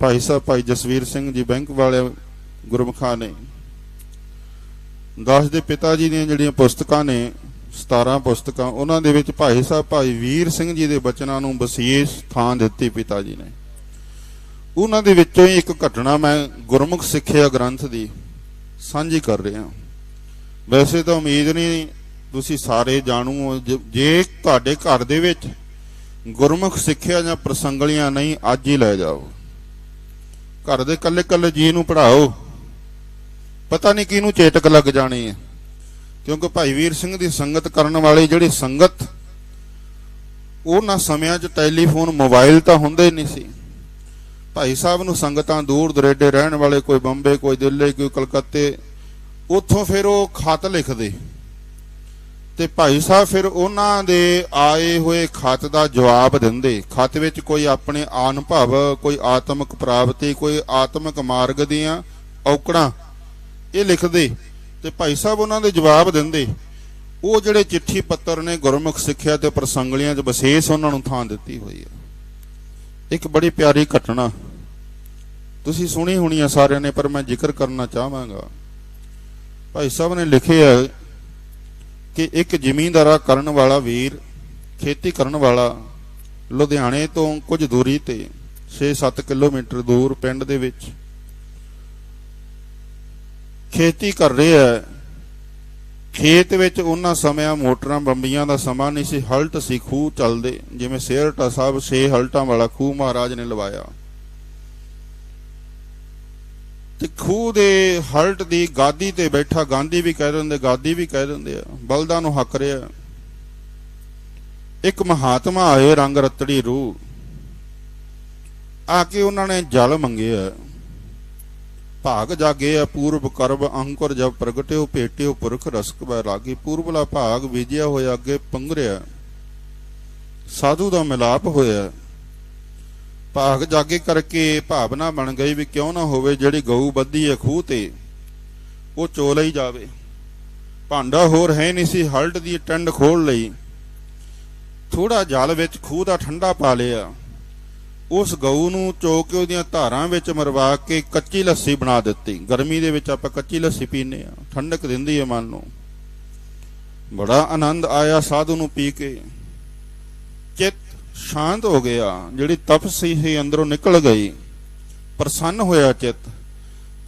ਭਾਈ ਸਾਹਿਬ, ਭਾਈ ਜਸਵੀਰ ਸਿੰਘ ਜੀ ਬੈਂਕ ਵਾਲੇ ਗੁਰਮਖਾਂ ਨੇ। ਦਾਸ ਦੇ ਪਿਤਾ ਜੀ ਦੀਆਂ ਜਿਹੜੀਆਂ ਪੁਸਤਕਾਂ ਨੇ 17 ਪੁਸਤਕਾਂ, ਉਹਨਾਂ ਦੇ ਵਿੱਚ ਭਾਈ ਸਾਹਿਬ, ਭਾਈ ਵੀਰ ਸਿੰਘ ਜੀ ਦੇ ਬਚਨਾਂ ਨੂੰ ਵਿਸ਼ੇਸ਼ ਥਾਂ ਦਿੱਤੀ ਪਿਤਾ ਜੀ ਨੇ। ਉਹਨਾਂ ਦੇ ਵਿੱਚੋਂ ਹੀ ਇੱਕ ਘਟਨਾ ਮੈਂ ਗੁਰਮੁਖ ਸਿੱਖਿਆ ਗ੍ਰੰਥ ਦੀ ਸਾਂਝੀ ਕਰ ਰਿਹਾ। ਵੈਸੇ ਤਾਂ ਉਮੀਦ ਨਹੀਂ ਤੁਸੀਂ ਸਾਰੇ ਜਾਣੂ ਹੋ, ਜ- ਜੇ ਤੁਹਾਡੇ ਘਰ ਦੇ ਵਿੱਚ ਗੁਰਮੁਖ ਸਿੱਖਿਆ ਜਾਂ ਪ੍ਰਸੰਗਲੀਆਂ ਨਹੀਂ, ਅੱਜ ਹੀ ਲੈ ਜਾਓ। ਘਰ ਦੇ ਕੱਲੇ ਕੱਲੇ ਜੀ ਨੂੰ ਪੜਾਓ ਪਤਾ ਨਹੀਂ ਕਿਹਨੂੰ ਚੇਤਕ ਲੱਗ ਜਾਣੀ ਹੈ। ਕਿਉਂਕਿ ਭਾਈ ਵੀਰ ਸਿੰਘ ਦੀ ਸੰਗਤ ਕਰਨ ਵਾਲੀ ਜਿਹੜੀ ਸੰਗਤ, ਉਹਨਾਂ ਸਮਿਆਂ 'ਚ ਟੈਲੀਫੋਨ, ਮੋਬਾਈਲ ਤਾਂ ਹੁੰਦੇ ਹੀ ਨਹੀਂ ਸੀ। ਭਾਈ ਸਾਹਿਬ ਨੂੰ ਸੰਗਤਾਂ ਦੂਰ ਦਰੇਡੇ ਰਹਿਣ ਵਾਲੇ, ਕੋਈ ਬੰਬੇ, ਕੋਈ ਦਿੱਲੀ, ਕੋਈ ਕਲਕੱਤੇ, ਉੱਥੋਂ ਫਿਰ ਉਹ ਖਤ ਲਿਖਦੇ। ਤੇ ਭਾਈ ਸਾਹਿਬ, ਫਿਰ ਉਹਨਾਂ ਦੇ ਆਏ ਹੋਏ ਖਤ ਦਾ ਜਵਾਬ ਦਿੰਦੇ। ਖਤ ਵਿੱਚ ਕੋਈ ਆਪਣੇ ਅਨੁਭਵ ਕੋਈ ਆਤਮਿਕ ਪ੍ਰਾਪਤੀ, ਕੋਈ ਆਤਮਿਕ ਮਾਰਗ ਦੀਆਂ ਔਕੜਾਂ, ਇਹ ਲਿਖਦੇ। ਤੇ ਭਾਈ ਸਾਹਿਬ ਉਹਨਾਂ ਦੇ ਜਵਾਬ ਦਿੰਦੇ। ਉਹ ਜਿਹੜੇ ਚਿੱਠੀ ਪੱਤਰ ਨੇ ਗੁਰਮੁਖ ਸਿੱਖਿਆ ਤੇ ਪ੍ਰਸੰਗਲੀਆਂ 'ਚ ਵਿਸ਼ੇਸ਼ ਉਹਨਾਂ ਨੂੰ ਥਾਂ ਦਿੱਤੀ ਹੋਈ ਹੈ। ਇੱਕ ਬੜੀ ਪਿਆਰੀ ਘਟਨਾ। ਤੁਸੀਂ ਸੁਣੀ ਹੋਣੀ ਆ ਸਾਰਿਆਂ ਨੇ, ਪਰ ਮੈਂ ਜ਼ਿਕਰ ਕਰਨਾ ਚਾਹਾਂਗਾ। ਭਾਈ ਸਾਹਿਬ ਨੇ ਲਿਖਿਆ ਕਿ ਇੱਕ ਜ਼ਿਮੀਂਦਾਰਾ ਕਰਨ ਵਾਲਾ ਵੀਰ, ਖੇਤੀ ਕਰਨ ਵਾਲਾ ਲੁਧਿਆਣੇ ਤੋਂ ਕੁਝ ਦੂਰੀ ਤੇ 6-7 ਕਿਲੋਮੀਟਰ ਦੂਰ ਪਿੰਡ ਦੇ ਵਿੱਚ ਖੇਤੀ ਕਰ ਰਿਹਾ ਹੈ। ਖੇਤ ਵਿੱਚ ਉਹਨਾਂ ਸਮਿਆਂ ਮੋਟਰਾਂ ਬੰਬੀਆਂ ਦਾ ਸਮਾਂ ਨਹੀਂ ਸੀ। ਹਲਟ ਸੀ, ਖੂਹ ਚੱਲਦੇ। ਜਿਵੇਂ ਸੇਰਟਾ ਸਾਹਿਬ 6 ਹਲਟਾਂ ਵਾਲਾ ਖੂਹ ਮਹਾਰਾਜ ਨੇ ਲਵਾਇਆ। ਤੇ ਖੂਹ ਦੇ ਹਲਟ ਦੀ ਗਾਦੀ ਤੇ ਬੈਠਾ ਗਾਂਧੀ ਵੀ ਕਹਿ ਦਿੰਦੇ, ਗਾਦੀ ਵੀ ਕਹਿ ਦਿੰਦੇ ਆ, ਬਲਦਾਂ ਨੂੰ ਹੱਕ ਰਿਹਾ। ਇੱਕ ਮਹਾਤਮਾ ਆਏ ਰੰਗ ਰਤੜੀ ਰੂਹ। ਆ ਕੇ ਉਹਨਾਂ ਨੇ ਜਲ ਮੰਗਿਆ। ਭਾਗ ਜਾਗੇ ਆ ਪੂਰਬ ਕਰਬ, ਅੰਕੁਰ ਜਬ ਪ੍ਰਗਟਿਓ, ਭੇਟਿਓ ਪੁਰਖ ਰਸਕ ਬੈ ਰਾਗੀ। ਪੂਰਬਲਾ ਭਾਗ ਵਿਜਿਆ ਹੋਇਆ, ਅੱਗੇ ਪੰਗਰਿਆ। ਸਾਧੂ ਦਾ ਮਿਲਾਪ ਹੋਇਆ। ਭਾਗ ਜਾਗੇ ਕਰਕੇ ਭਾਵਨਾ ਬਣ ਗਈ ਵੀ ਕਿਉਂ ਨਾ ਹੋਵੇ ਜਿਹੜੀ ਗਊ ਬੱਧੀ ਹੈ ਖੂਹ ਤੇ, ਉਹ ਚੋ ਲਈ ਜਾਵੇ। ਭਾਂਡਾ ਹੋਰ ਹੈ ਨਹੀਂ ਸੀ, ਹਲਟ ਦੀ ਟੰਡ ਖੋਲ ਲਈ। ਥੋੜਾ ਜਲ ਵਿੱਚ ਖੂਹ ਦਾ ਠੰਡਾ ਪਾ ਲਿਆ। ਉਸ ਗਊ ਨੂੰ ਚੋ ਕੇ ਉਹਦੀਆਂ ਧਾਰਾਂ ਵਿੱਚ ਮਰਵਾ ਕੇ ਕੱਚੀ ਲੱਸੀ ਬਣਾ ਦਿੱਤੀ। ਗਰਮੀ ਦੇ ਵਿੱਚ ਆਪਾਂ ਕੱਚੀ ਲੱਸੀ ਪੀਨੇ ਆ ਠੰਡਕ ਦਿੰਦੀ ਹੈ ਮਨ ਨੂੰ। ਬੜਾ ਆਨੰਦ ਆਇਆ ਸਾਧੂ ਨੂੰ ਪੀ ਕੇ। ਚਿੱਤ ਸ਼ਾਂਤ ਹੋ ਗਿਆ, ਜਿਹੜੀ ਤਪ ਸੀ ਅੰਦਰੋਂ ਨਿਕਲ ਗਈ, ਪ੍ਰਸੰਨ ਹੋਇਆ ਚਿੱਤ,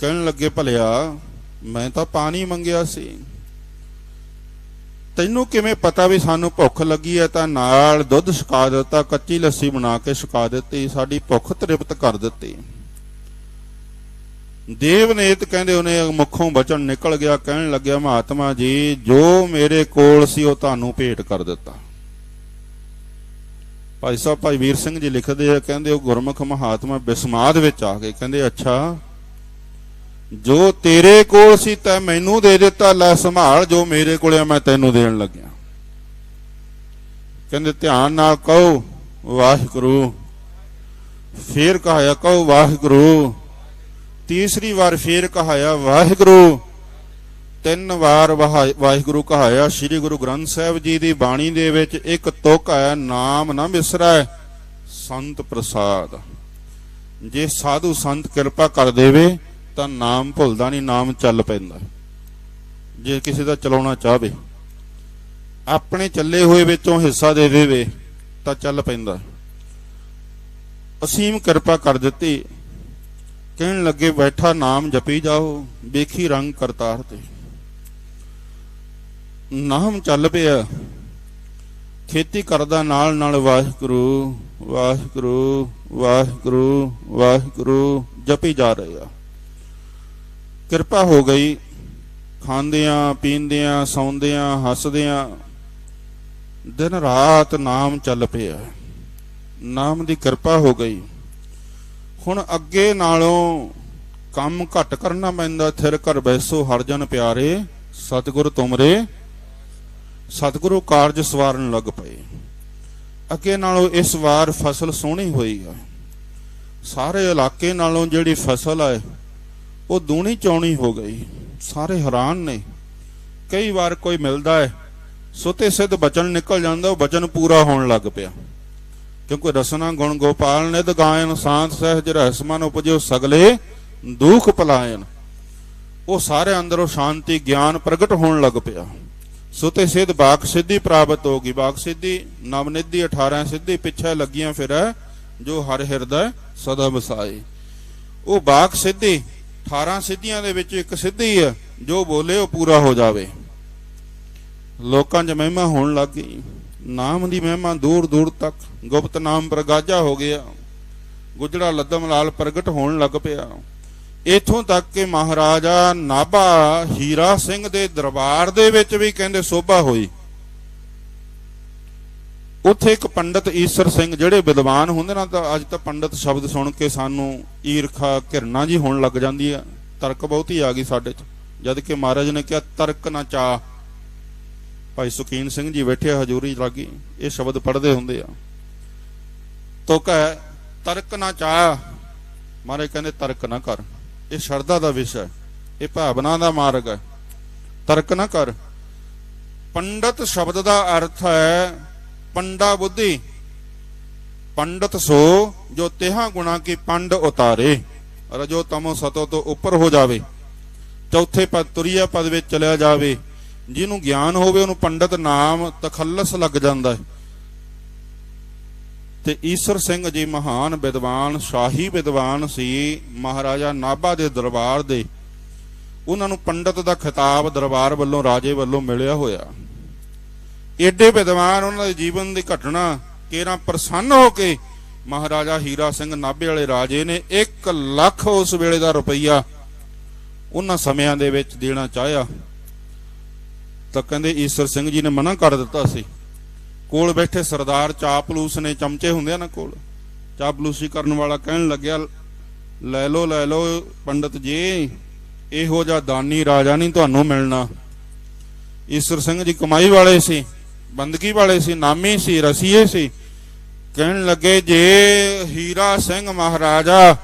ਕਹਿਣ ਲੱਗੇ, ਭਲਿਆ, ਮੈਂ ਤਾਂ ਪਾਣੀ ਮੰਗਿਆ ਸੀ। ਤੈਨੂੰ ਕਿਵੇਂ ਪਤਾ ਵੀ ਸਾਨੂੰ ਭੁੱਖ ਲੱਗੀ ਹੈ, ਤਾਂ ਨਾਲ ਦੁੱਧ ਛਕਾ ਦਿੱਤਾ, ਕੱਚੀ ਲੱਸੀ ਬਣਾ ਕੇ ਛਕਾ ਦਿੱਤੀ, ਸਾਡੀ ਭੁੱਖ ਤ੍ਰਿਪਤ ਕਰ ਦਿੱਤੀ। ਦੇਵਨੇਤ ਕਹਿੰਦੇ, ਉਹਨੇ ਮੁਖੋਂ ਬਚਨ ਨਿਕਲ ਗਿਆ। ਕਹਿਣ ਲੱਗਿਆ, ਮਹਾਤਮਾ ਜੀ, ਜੋ ਮੇਰੇ ਕੋਲ ਸੀ, ਉਹ ਤੁਹਾਨੂੰ ਭੇਟ ਕਰ ਦਿੱਤਾ। ਭਾਈ ਸਾਹਿਬ, ਭਾਈ ਵੀਰ ਸਿੰਘ ਜੀ ਲਿਖਦੇ ਆ, ਕਹਿੰਦੇ ਉਹ ਗੁਰਮੁਖ ਮਹਾਤਮਾ ਬਿਸਮਾਦ ਵਿੱਚ ਆ ਗਏ। ਕਹਿੰਦੇ, ਅੱਛਾ, ਜੋ ਤੇਰੇ ਕੋਲ ਸੀ ਤੈ ਮੈਨੂੰ ਦੇ ਦਿੱਤਾ, ਲੈ ਸੰਭਾਲ, ਜੋ ਮੇਰੇ ਕੋਲ ਆ, ਮੈਂ ਤੈਨੂੰ ਦੇਣ ਲੱਗਿਆ। ਕਹਿੰਦੇ, ਧਿਆਨ ਨਾਲ ਕਹੋ, ਵਾਹਿਗੁਰੂ। ਫੇਰ ਕਹਾਇਆ, ਕਹੋ, ਵਾਹਿਗੁਰੂ। ਤੀਸਰੀ ਵਾਰ ਫੇਰ ਕਹਾਇਆ, ਵਾਹਿਗੁਰੂ। ਤਿੰਨ ਵਾਰ ਵਾਹ- ਵਾਹਿਗੁਰੂ ਕਹਾਇਆ, ਸ੍ਰੀ ਗੁਰੂ ਗ੍ਰੰਥ ਸਾਹਿਬ ਜੀ ਦੀ ਬਾਣੀ ਦੇ ਵਿੱਚ ਇੱਕ ਤੁਕ ਹੈ, ਨਾਮ ਨਾ ਵਿਸਰੈ ਸੰਤ ਪ੍ਰਸਾਦ। ਜੇ ਸਾਧੂ ਸੰਤ ਕਿਰਪਾ ਕਰ ਦੇਵੇ, ਤਾਂ ਨਾਮ ਭੁੱਲਦਾ ਨਹੀਂ, ਨਾਮ ਚੱਲ ਪੈਂਦਾ। ਜੇ ਕਿਸੇ ਦਾ ਚਲਾਉਣਾ ਚਾਹਵੇ, ਆਪਣੇ ਚੱਲੇ ਹੋਏ ਵਿੱਚੋਂ ਹਿੱਸਾ ਦੇ ਦੇਵੇ, ਤਾਂ ਚੱਲ ਪੈਂਦਾ। ਅਸੀਮ ਕਿਰਪਾ ਕਰ ਦਿੱਤੀ, ਕਹਿਣ ਲੱਗੇ ਬੈਠਾ ਨਾਮ ਜਪੀ ਜਾਓ, ਵੇਖੀ ਰੰਗ ਕਰਤਾਰ ਤੇ। ਨਾਮ ਚੱਲ ਪਿਆ। ਖੇਤੀ ਕਰਦਾ ਨਾਲ ਨਾਲ ਵਾਹਿਗੁਰੂ ਵਾਹਿਗੁਰੂ ਵਾਹਿਗੁਰੂ ਵਾਹਿਗੁਰੂ, ਜਪੀ ਜਾ ਰਹੇ। ਆ ਕਿਰਪਾ ਹੋ ਗਈ। ਖਾਂਦਿਆਂ, ਪੀਂਦਿਆਂ, ਸੌਂਦਿਆਂ, ਹੱਸਦਿਆਂ, ਦਿਨ ਰਾਤ ਨਾਮ ਚੱਲ ਪਿਆ। ਨਾਮ ਦੀ ਕਿਰਪਾ ਹੋ ਗਈ। ਹੁਣ ਅੱਗੇ ਨਾਲੋਂ ਕੰਮ ਘੱਟ ਕਰਨਾ ਪੈਂਦਾ। ਥਿਰ ਘਰ ਬੈਸੋ, ਹਰ ਜਨ ਪਿਆਰੇ, ਸਤਿਗੁਰ ਤੁਮਰੇ। ਸਤਿਗੁਰੂ ਕਾਰਜ ਸਵਾਰਨ ਲੱਗ ਪਏ। ਅੱਗੇ ਨਾਲੋਂ ਇਸ ਵਾਰ ਫਸਲ ਸੋਹਣੀ ਹੋਈ ਆ। ਸਾਰੇ ਇਲਾਕੇ ਨਾਲੋਂ ਜਿਹੜੀ ਫਸਲ ਹੈ ਉਹ ਦੂਣੀ ਚੌਣੀ ਹੋ ਗਈ। ਸਾਰੇ ਹੈਰਾਨ ਨੇ। ਕਈ ਵਾਰ ਕੋਈ ਮਿਲਦਾ ਹੈ, ਸੁਤੇ ਸਿੱਧ ਬਚਨ ਨਿਕਲ ਜਾਂਦਾ, ਉਹ ਬਚਨ ਪੂਰਾ ਹੋਣ ਲੱਗ ਪਿਆ। ਕਿਉਂਕਿ ਰਸਨਾ ਗੁਣ ਗੋਪਾਲ ਨੇ ਗਾਇਨ ਸਾਂਤ ਸਹਿਜ ਰਹਿ ਮਨ ਉਪਜਿਓ ਸਗਲੇ ਦੁਖ ਪਲਾਇਨ। ਉਹ ਸਾਰੇ ਅੰਦਰੋਂ ਸ਼ਾਂਤੀ, ਗਿਆਨ ਪ੍ਰਗਟ ਹੋਣ ਲੱਗ ਪਿਆ। ਸੁਤੇ ਸਿੱਧ ਬਾਕ ਸਿੱਧੀ ਪ੍ਰਾਪਤ ਹੋ ਬਾਕ ਸਿੱਧੀ, ਨਵਨਿਧੀ 18 ਸਿੱਧੀ, ਪਿੱਛੇ ਲੱਗੀਆਂ ਫਿਰ ਜੋ ਹਰ ਹਿਰਦਾ ਸਦਾ ਵਸਾਏ। ਉਹ ਬਾਕ ਸਿੱਧੀ 18 ਸਿੱਧੀਆਂ ਦੇ ਵਿੱਚ ਇੱਕ ਸਿੱਧੀ ਹੈ, ਜੋ ਬੋਲੇ ਉਹ ਪੂਰਾ ਹੋ ਜਾਵੇ। ਲੋਕਾਂ 'ਚ ਮਹਿਮਾ ਹੋਣ ਲੱਗ ਗਈ। ਨਾਮ ਦੀ ਮਹਿਮਾ ਦੂਰ ਦੂਰ ਤੱਕ, ਗੁਪਤ ਨਾਮ ਪ੍ਰਗਾਜਾ ਹੋ ਗਿਆ। ਗੁਜੜਾ ਲੱਦਮ ਲਾਲ ਪ੍ਰਗਟ ਹੋਣ ਲੱਗ ਪਿਆ। ਇਥੋਂ ਤੱਕ ਕਿ ਮਹਾਰਾਜਾ ਨਾਭਾ ਹੀਰਾ ਸਿੰਘ ਦੇ ਦਰਬਾਰ ਦੇ ਵਿੱਚ ਵੀ ਕਹਿੰਦੇ ਸੋਭਾ ਹੋਈ। ਉੱਥੇ ਇੱਕ ਪੰਡਤ ਈਸ਼ਰ ਸਿੰਘ ਜਿਹੜੇ ਵਿਦਵਾਨ ਹੁੰਦੇ ਨਾ, ਤਾਂ ਅੱਜ ਤਾਂ ਪੰਡਤ ਸ਼ਬਦ ਸੁਣ ਕੇ ਸਾਨੂੰ ਈਰਖਾ ਘਿਰਣਾ ਜੀ ਹੋਣ ਲੱਗ ਜਾਂਦੀ ਹੈ ਤਰਕ ਬਹੁਤੀ ਆ ਗਈ ਸਾਡੇ 'ਚ। ਜਦ ਕਿ ਮਹਾਰਾਜ ਨੇ ਕਿਹਾ, ਤਰਕ ਨਾ ਚਾ। ਭਾਈ ਸੁਕੀਨ ਸਿੰਘ ਜੀ ਬੈਠੇ ਹਜ਼ੂਰੀ ਲਾਗੀ, ਇਹ ਸ਼ਬਦ ਪੜ੍ਹਦੇ ਹੁੰਦੇ ਆ। ਤੋ ਕਹੇ, ਤਰਕ ਨਾ ਚਾ। ਮਹਾਰਾਜ ਕਹਿੰਦੇ, ਤਰਕ ਨਾ ਕਰ। ਇਹ ਸ਼ਰਧਾ ਦਾ ਵਿਸ਼ਾ ਹੈ, ਇਹ ਭਾਵਨਾ ਦਾ ਮਾਰਗ ਹੈ। ਤਰਕ ਨਾ ਕਰ। ਪੰਡਤ ਸ਼ਬਦ ਦਾ ਅਰਥ ਹੈ ਪੰਡਾ ਬੁੱਧੀ। ਪੰਡਤ ਸੋ ਜੋ ਤਿਹਾਂ ਗੁਣਾ ਕੀ ਪੰਡ ਉਤਾਰੇ, ਰਜੋ ਤਮੋ ਸਤੋ ਤੋਂ ਉੱਪਰ ਹੋ ਜਾਵੇ। ਚੌਥੇ ਪਦ ਤੁਰੀਆ ਪਦ ਵਿੱਚ ਚਲਿਆ ਜਾਵੇ। ਜਿਹਨੂੰ ਗਿਆਨ ਹੋਵੇ ਉਹਨੂੰ ਪੰਡਤ ਨਾਮ ਤਖੱਲਸ ਲੱਗ ਜਾਂਦਾ ਹੈ। ਤੇ ਈਸ਼ਰ ਸਿੰਘ ਜੀ ਮਹਾਨ ਵਿਦਵਾਨ, ਸ਼ਾਹੀ ਵਿਦਵਾਨ ਸੀ, ਮਹਾਰਾਜਾ ਨਾਭਾ ਦੇ ਦਰਬਾਰ ਦੇ। ਉਹਨਾਂ ਨੂੰ ਪੰਡਤ ਦਾ ਖਿਤਾਬ ਦਰਬਾਰ ਵੱਲੋਂ, ਰਾਜੇ ਵੱਲੋਂ ਮਿਲਿਆ ਹੋਇਆ। ਏਡੇ ਵਿਦਵਾਨ ਉਹਨਾਂ ਦੇ ਜੀਵਨ ਦੀ ਘਟਨਾ ਕੇਰਾਂ ਪ੍ਰਸੰਨ ਹੋ ਕੇ ਮਹਾਰਾਜਾ ਹੀਰਾ ਸਿੰਘ ਨਾਭੇ ਵਾਲੇ ਰਾਜੇ ਨੇ 1 ਲੱਖ ਉਸ ਵੇਲੇ ਦਾ ਰੁਪਈਆ ਉਹਨਾਂ ਸਮਿਆਂ ਦੇ ਵਿੱਚ ਦੇਣਾ ਚਾਹਿਆ। ਤਾਂ ਕਹਿੰਦੇ ਈਸ਼ਰ ਸਿੰਘ ਜੀ ਨੇ ਮਨਾ ਕਰ ਦਿੱਤਾ ਸੀ। ਕੋਲ ਬੈਠੇ ਸਰਦਾਰ ਚਾਪਲੂਸ ਨੇ ਚਮਚੇ ਹੁੰਦੇ ਆ ਨਾ ਕੋਲ, ਚਾਪਲੂਸੀ ਕਰਨ ਵਾਲਾ ਕਹਿਣ ਲੱਗਿਆ, ਲੈ ਲਓ, ਲੈ ਲੋ ਪੰਡਤ ਜੀ, ਇਹੋ ਜਿਹਾ ਦਾਨੀ ਰਾਜਾ ਨਹੀਂ ਤੁਹਾਨੂੰ ਮਿਲਣਾ। ਈਸ਼ਰ ਸਿੰਘ ਜੀ ਕਮਾਈ ਵਾਲੇ ਸੀ, ਬੰਦਗੀ ਵਾਲੇ ਸੀ, ਨਾਮੀ ਸੀ, ਰਸੀਏ ਸੀ। ਕਹਿਣ ਲੱਗੇ, ਜੇ ਹੀਰਾ ਸਿੰਘ ਮਹਾਰਾਜਾ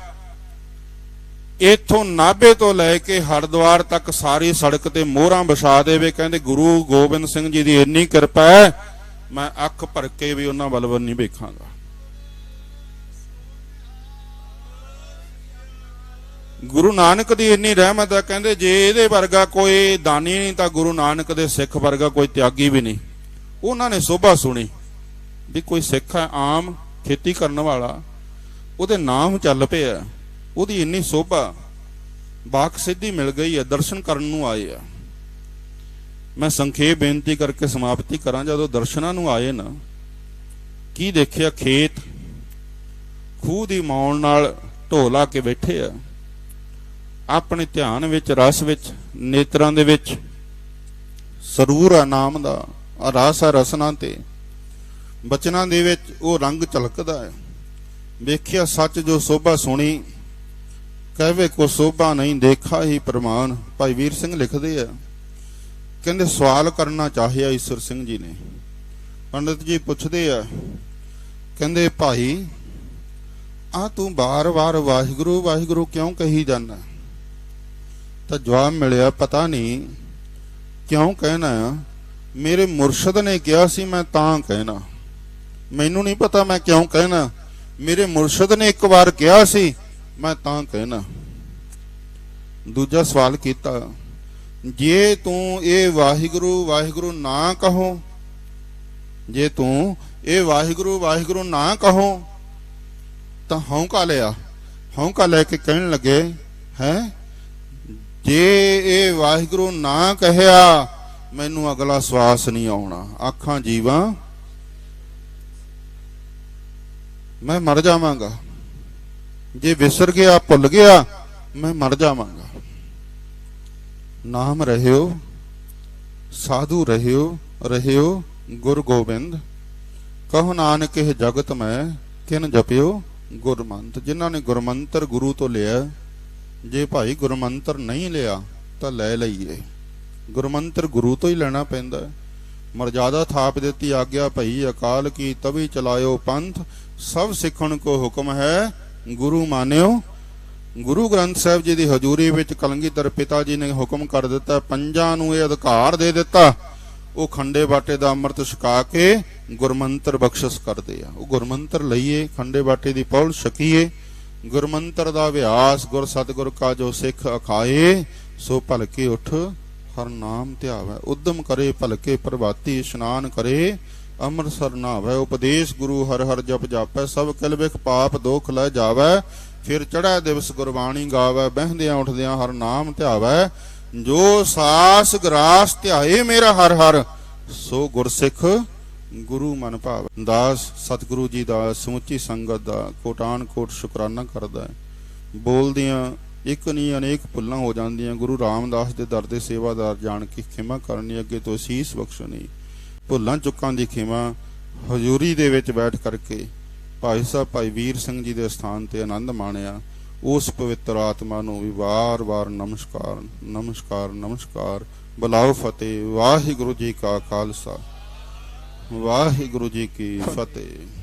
ਇਥੋਂ ਨਾਭੇ ਤੋਂ ਲੈ ਕੇ ਹਰਿਦੁਆਰ ਤੱਕ ਸਾਰੀ ਸੜਕ ਤੇ ਮੋਹਰਾਂ ਵਿਛਾ ਦੇਵੇ, ਕਹਿੰਦੇ ਗੁਰੂ ਗੋਬਿੰਦ ਸਿੰਘ ਜੀ ਦੀ ਇੰਨੀ ਕਿਰਪਾ ਹੈ ਮੈਂ ਅੱਖ ਭਰ ਕੇ ਵੀ ਉਹਨਾਂ ਵੱਲ ਵੱਲ ਨਹੀਂ ਵੇਖਾਂਗਾ। ਗੁਰੂ ਨਾਨਕ ਦੀ ਇੰਨੀ ਰਹਿਮਤ ਹੈ ਕਹਿੰਦੇ ਜੇ ਇਹਦੇ ਵਰਗਾ ਕੋਈ ਦਾਨੀ ਨਹੀਂ, ਤਾਂ ਗੁਰੂ ਨਾਨਕ ਦੇ ਸਿੱਖ ਵਰਗਾ ਕੋਈ ਤਿਆਗੀ ਵੀ ਨਹੀਂ। ਉਹਨਾਂ ਨੇ ਸੋਭਾ ਸੁਣੀ ਵੀ ਕੋਈ ਸਿੱਖ ਹੈ, ਆਮ ਖੇਤੀ ਕਰਨ ਵਾਲਾ, ਉਹਦੇ ਨਾਮ ਚੱਲ ਪਿਆ, ਉਹਦੀ ਇੰਨੀ ਸੋਭਾ ਬਾਕ ਸਿੱਧੀ ਮਿਲ ਗਈ ਹੈ, ਦਰਸ਼ਨ ਕਰਨ ਨੂੰ ਆਏ ਆ। ਮੈਂ ਸੰਖੇਪ ਬੇਨਤੀ ਕਰਕੇ ਸਮਾਪਤੀ ਕਰਾਂ, ਜਦੋਂ ਦਰਸ਼ਨਾਂ ਨੂੰ ਆਏ ਨਾ, ਕੀ ਦੇਖਿਆ ਖੇਤ ਖੂਹ ਦੀ ਮੌਣ ਨਾਲ ਢੋ ਲਾ ਕੇ ਬੈਠੇ ਆ? ਆਪਣੇ ਧਿਆਨ ਵਿੱਚ, ਰਸ ਵਿੱਚ, ਨੇਤਰਾਂ ਦੇ ਵਿੱਚ, ਸਰੂਰ ਆ ਨਾਮ ਦਾ ਰਸ ਆ ਰਸਨਾ ਤੇ, ਬਚਨਾਂ ਦੇ ਵਿੱਚ ਉਹ ਰੰਗ ਝਲਕਦਾ ਹੈ। ਵੇਖਿਆ ਸੱਚ ਜੋ ਸੋਭਾ ਸੁਣੀ, ਕਹਵੇ ਕੋ ਸੋਭਾ ਨਹੀਂ ਦੇਖਾ ਹੀ ਪ੍ਰਮਾਨ ਭਾਈ ਵੀਰ ਸਿੰਘ ਲਿਖਦੇ ਆ ਕਹਿੰਦੇ ਸਵਾਲ ਕਰਨਾ ਚਾਹਿਆ ਈਸ਼ਰ ਸਿੰਘ ਜੀ ਨੇ। ਪੰਡਤ ਜੀ ਪੁੱਛਦੇ ਆ, ਕਹਿੰਦੇ ਭਾਈ ਆ ਤੂੰ ਬਾਰ-ਬਾਰ ਵਾਹਿਗੁਰੂ ਵਾਹਿਗੁਰੂ ਕਿਉਂ ਕਹੀ ਜਾਂਦਾ? ਤਾਂ ਜਵਾਬ ਮਿਲਿਆ, ਪਤਾ ਨਹੀਂ, ਕਿਉਂ ਕਹਿਣਾ ਮੇਰੇ ਮੁਰਸ਼ਦ ਨੇ ਕਿਹਾ ਸੀ, ਮੈਂ ਤਾਂ ਕਹਿਣਾ। ਮੈਨੂੰ ਨਹੀਂ ਪਤਾ ਮੈਂ ਕਿਉਂ ਕਹਿਣਾ। ਮੇਰੇ ਮੁਰਸ਼ਦ ਨੇ ਇੱਕ ਵਾਰ ਕਿਹਾ ਸੀ, ਮੈਂ ਤਾਂ ਕਹਿਣਾ। ਦੂਜਾ ਸਵਾਲ ਕੀਤਾ ਜੇ ਤੂੰ ਇਹ ਵਾਹਿਗੁਰੂ ਵਾਹਿਗੁਰੂ ਨਾ ਕਹੋ, ਜੇ ਤੂੰ ਇਹ ਵਾਹਿਗੁਰੂ ਵਾਹਿਗੁਰੂ ਨਾ ਕਹੋ, ਤਾਂ ਹੌਂਕਾ ਲਿਆ ਹੌਂਕਾ ਲੈ ਕੇ ਕਹਿਣ ਲੱਗੇ, ਹੈ? ਜੇ ਇਹ ਵਾਹਿਗੁਰੂ ਨਾ ਕਹਿਆ, ਮੈਨੂੰ ਅਗਲਾ ਸਵਾਸ ਨਹੀਂ ਆਉਣਾ। ਆਖਾਂ ਜੀਵਾਂ, ਮੈਂ ਮਰ ਜਾਵਾਂਗਾ। ਜੇ ਵਿਸਰ ਗਿਆ, ਭੁੱਲ ਗਿਆ, ਮੈਂ ਮਰ ਜਾਵਾਂਗਾ। ਨਾਮ ਰਹਿਓ, ਸਾਧੂ ਰਹਿਓ ਰਹਿਓ ਗੁਰ ਗੋਬਿੰਦ। ਕਹੋ ਨਾਨਕ ਇਹ ਜਗਤ ਮੈਂ, ਕਿਨ ਜਪਿਓ ਗੁਰਮੰਤ। ਜਿਨ੍ਹਾਂ ਨੇ ਗੁਰਮੰਤਰ ਗੁਰੂ ਤੋਂ ਲਿਆ, ਜੇ ਭਾਈ ਗੁਰਮੰਤਰ ਨਹੀਂ ਲਿਆ, ਤਾਂ ਲੈ ਲਈਏ। ਗੁਰਮੰਤਰ ਗੁਰੂ ਤੋਂ ਹੀ ਲੈਣਾ ਪੈਂਦਾ ਮਰਜ਼ਾਦਾ ਥਾਪ ਦਿੱਤੀ ਆਗਿਆ ਭਈ, ਅਕਾਲ ਕੀ ਤਵੀ ਚਲਾਇਓ ਪੰਥ। ਸਭ ਸਿੱਖਣ ਕੋ ਹੁਕਮ ਹੈ, ਗੁਰੂ ਮਾਨਿਓ ਗੁਰੂ ਗ੍ਰੰਥ ਸਾਹਿਬ ਜੀ ਦੀ ਹਜ਼ੂਰੀ ਵਿੱਚ ਕਲਗੀਧਰ ਪਿਤਾ ਜੀ ਨੇ ਹੁਕਮ ਕਰ ਦਿੱਤਾ, ਪੰਜਾਂ ਨੂੰ ਇਹ ਅਧਿਕਾਰ ਦੇ ਦਿੱਤਾ। ਉਹ ਖੰਡੇ ਬਾਟੇ ਦਾ ਅੰਮ੍ਰਿਤ ਛਕਾ ਕੇ ਗੁਰਮੰਤਰ ਬਖਸ਼ਿਸ਼ ਕਰਦੇ ਆ। ਉਹ ਗੁਰਮੰਤਰ ਲਈਏ, ਖੰਡੇ ਬਾਟੇ ਦੀ ਪੌਲ ਛਕੀਏ, ਗੁਰਮੰਤਰ ਦਾ ਅਭਿਆਸ ਗੁਰ ਸਤਿਗੁਰ ਕਾ ਜੋ ਸਿੱਖ ਅਖਾਏ, ਸੋ ਭਲਕੇ ਉਠ, ਹਰ ਨਾਮ ਧਿਆਵੈ। ਉਦਮ ਕਰੇ, ਭਲਕੇ ਪ੍ਰਭਾਤੀ ਇਸ਼ਨਾਨ ਕਰੇ, ਅੰਮ੍ਰਿਤਸਰ ਨਾਵੈ। ਉਪਦੇਸ਼ ਗੁਰੂ ਹਰ ਹਰ ਜਪ ਜਾਪੈ, ਸਭ ਕਿਲ ਵਿਖ ਪਾਪ ਦੋਖ ਲੈ ਜਾਵੈ। ਫਿਰ ਚੜ੍ਹੈ ਦਿਵਸ ਗੁਰਬਾਣੀ ਗਾਵੈ, ਬਹਿੰਦਿਆਂ ਉੱਠਦਿਆਂ ਹਰ ਨਾਮ ਧਿਆਵੈ। ਜੋ ਸਾਸ ਗਰਾਸ ਧਿਆਏ ਮੇਰਾ ਹਰ ਹਰ, ਸੋ ਗੁਰਸਿੱਖ ਗੁਰੂ ਮਨ ਭਾਵ। ਦਾਸ ਸਤਿਗੁਰੂ ਜੀ ਦਾ ਸਮੁੱਚੀ ਸੰਗਤ ਦਾ ਕੋਟਾਨ ਕੋਟ ਸ਼ੁਕਰਾਨਾ ਕਰਦਾ ਹੈ। ਬੋਲਦਿਆਂ ਇੱਕ ਨਹੀਂ ਅਨੇਕ ਭੁੱਲਾਂ ਹੋ ਜਾਂਦੀਆਂ, ਗੁਰੂ ਰਾਮਦਾਸ ਦੇ ਦਰ ਦੇ ਸੇਵਾਦਾਰ ਜਾਣ ਕੇ ਖਿਮਾ ਕਰਨੀ ਅੱਗੇ ਤੋਂ ਸੀਸ ਬਖਸ਼ਣੀ। ਭੁੱਲਾਂ ਚੁੱਕਾਂ ਦੀ ਖਿਮਾ ਹਜ਼ੂਰੀ ਦੇ ਵਿੱਚ ਬੈਠ ਕਰਕੇ ਭਾਈ ਸਾਹਿਬ, ਭਾਈ ਵੀਰ ਸਿੰਘ ਜੀ ਦੇ ਸਥਾਨ ਤੇ ਆਨੰਦ ਮਾਣਿਆ। ਉਸ ਪਵਿੱਤਰ ਆਤਮਾ ਨੂੰ ਵੀ ਵਾਰ-ਵਾਰ ਨਮਸਕਾਰ ਨਮਸਕਾਰ ਨਮਸਕਾਰ। ਬੁਲਾਓ ਫਤਿਹ। ਵਾਹਿਗੁਰੂ ਜੀ ਕਾ ਖਾਲਸਾ। ਵਾਹਿਗੁਰੂ ਜੀ ਕੀ ਫਤਿਹ।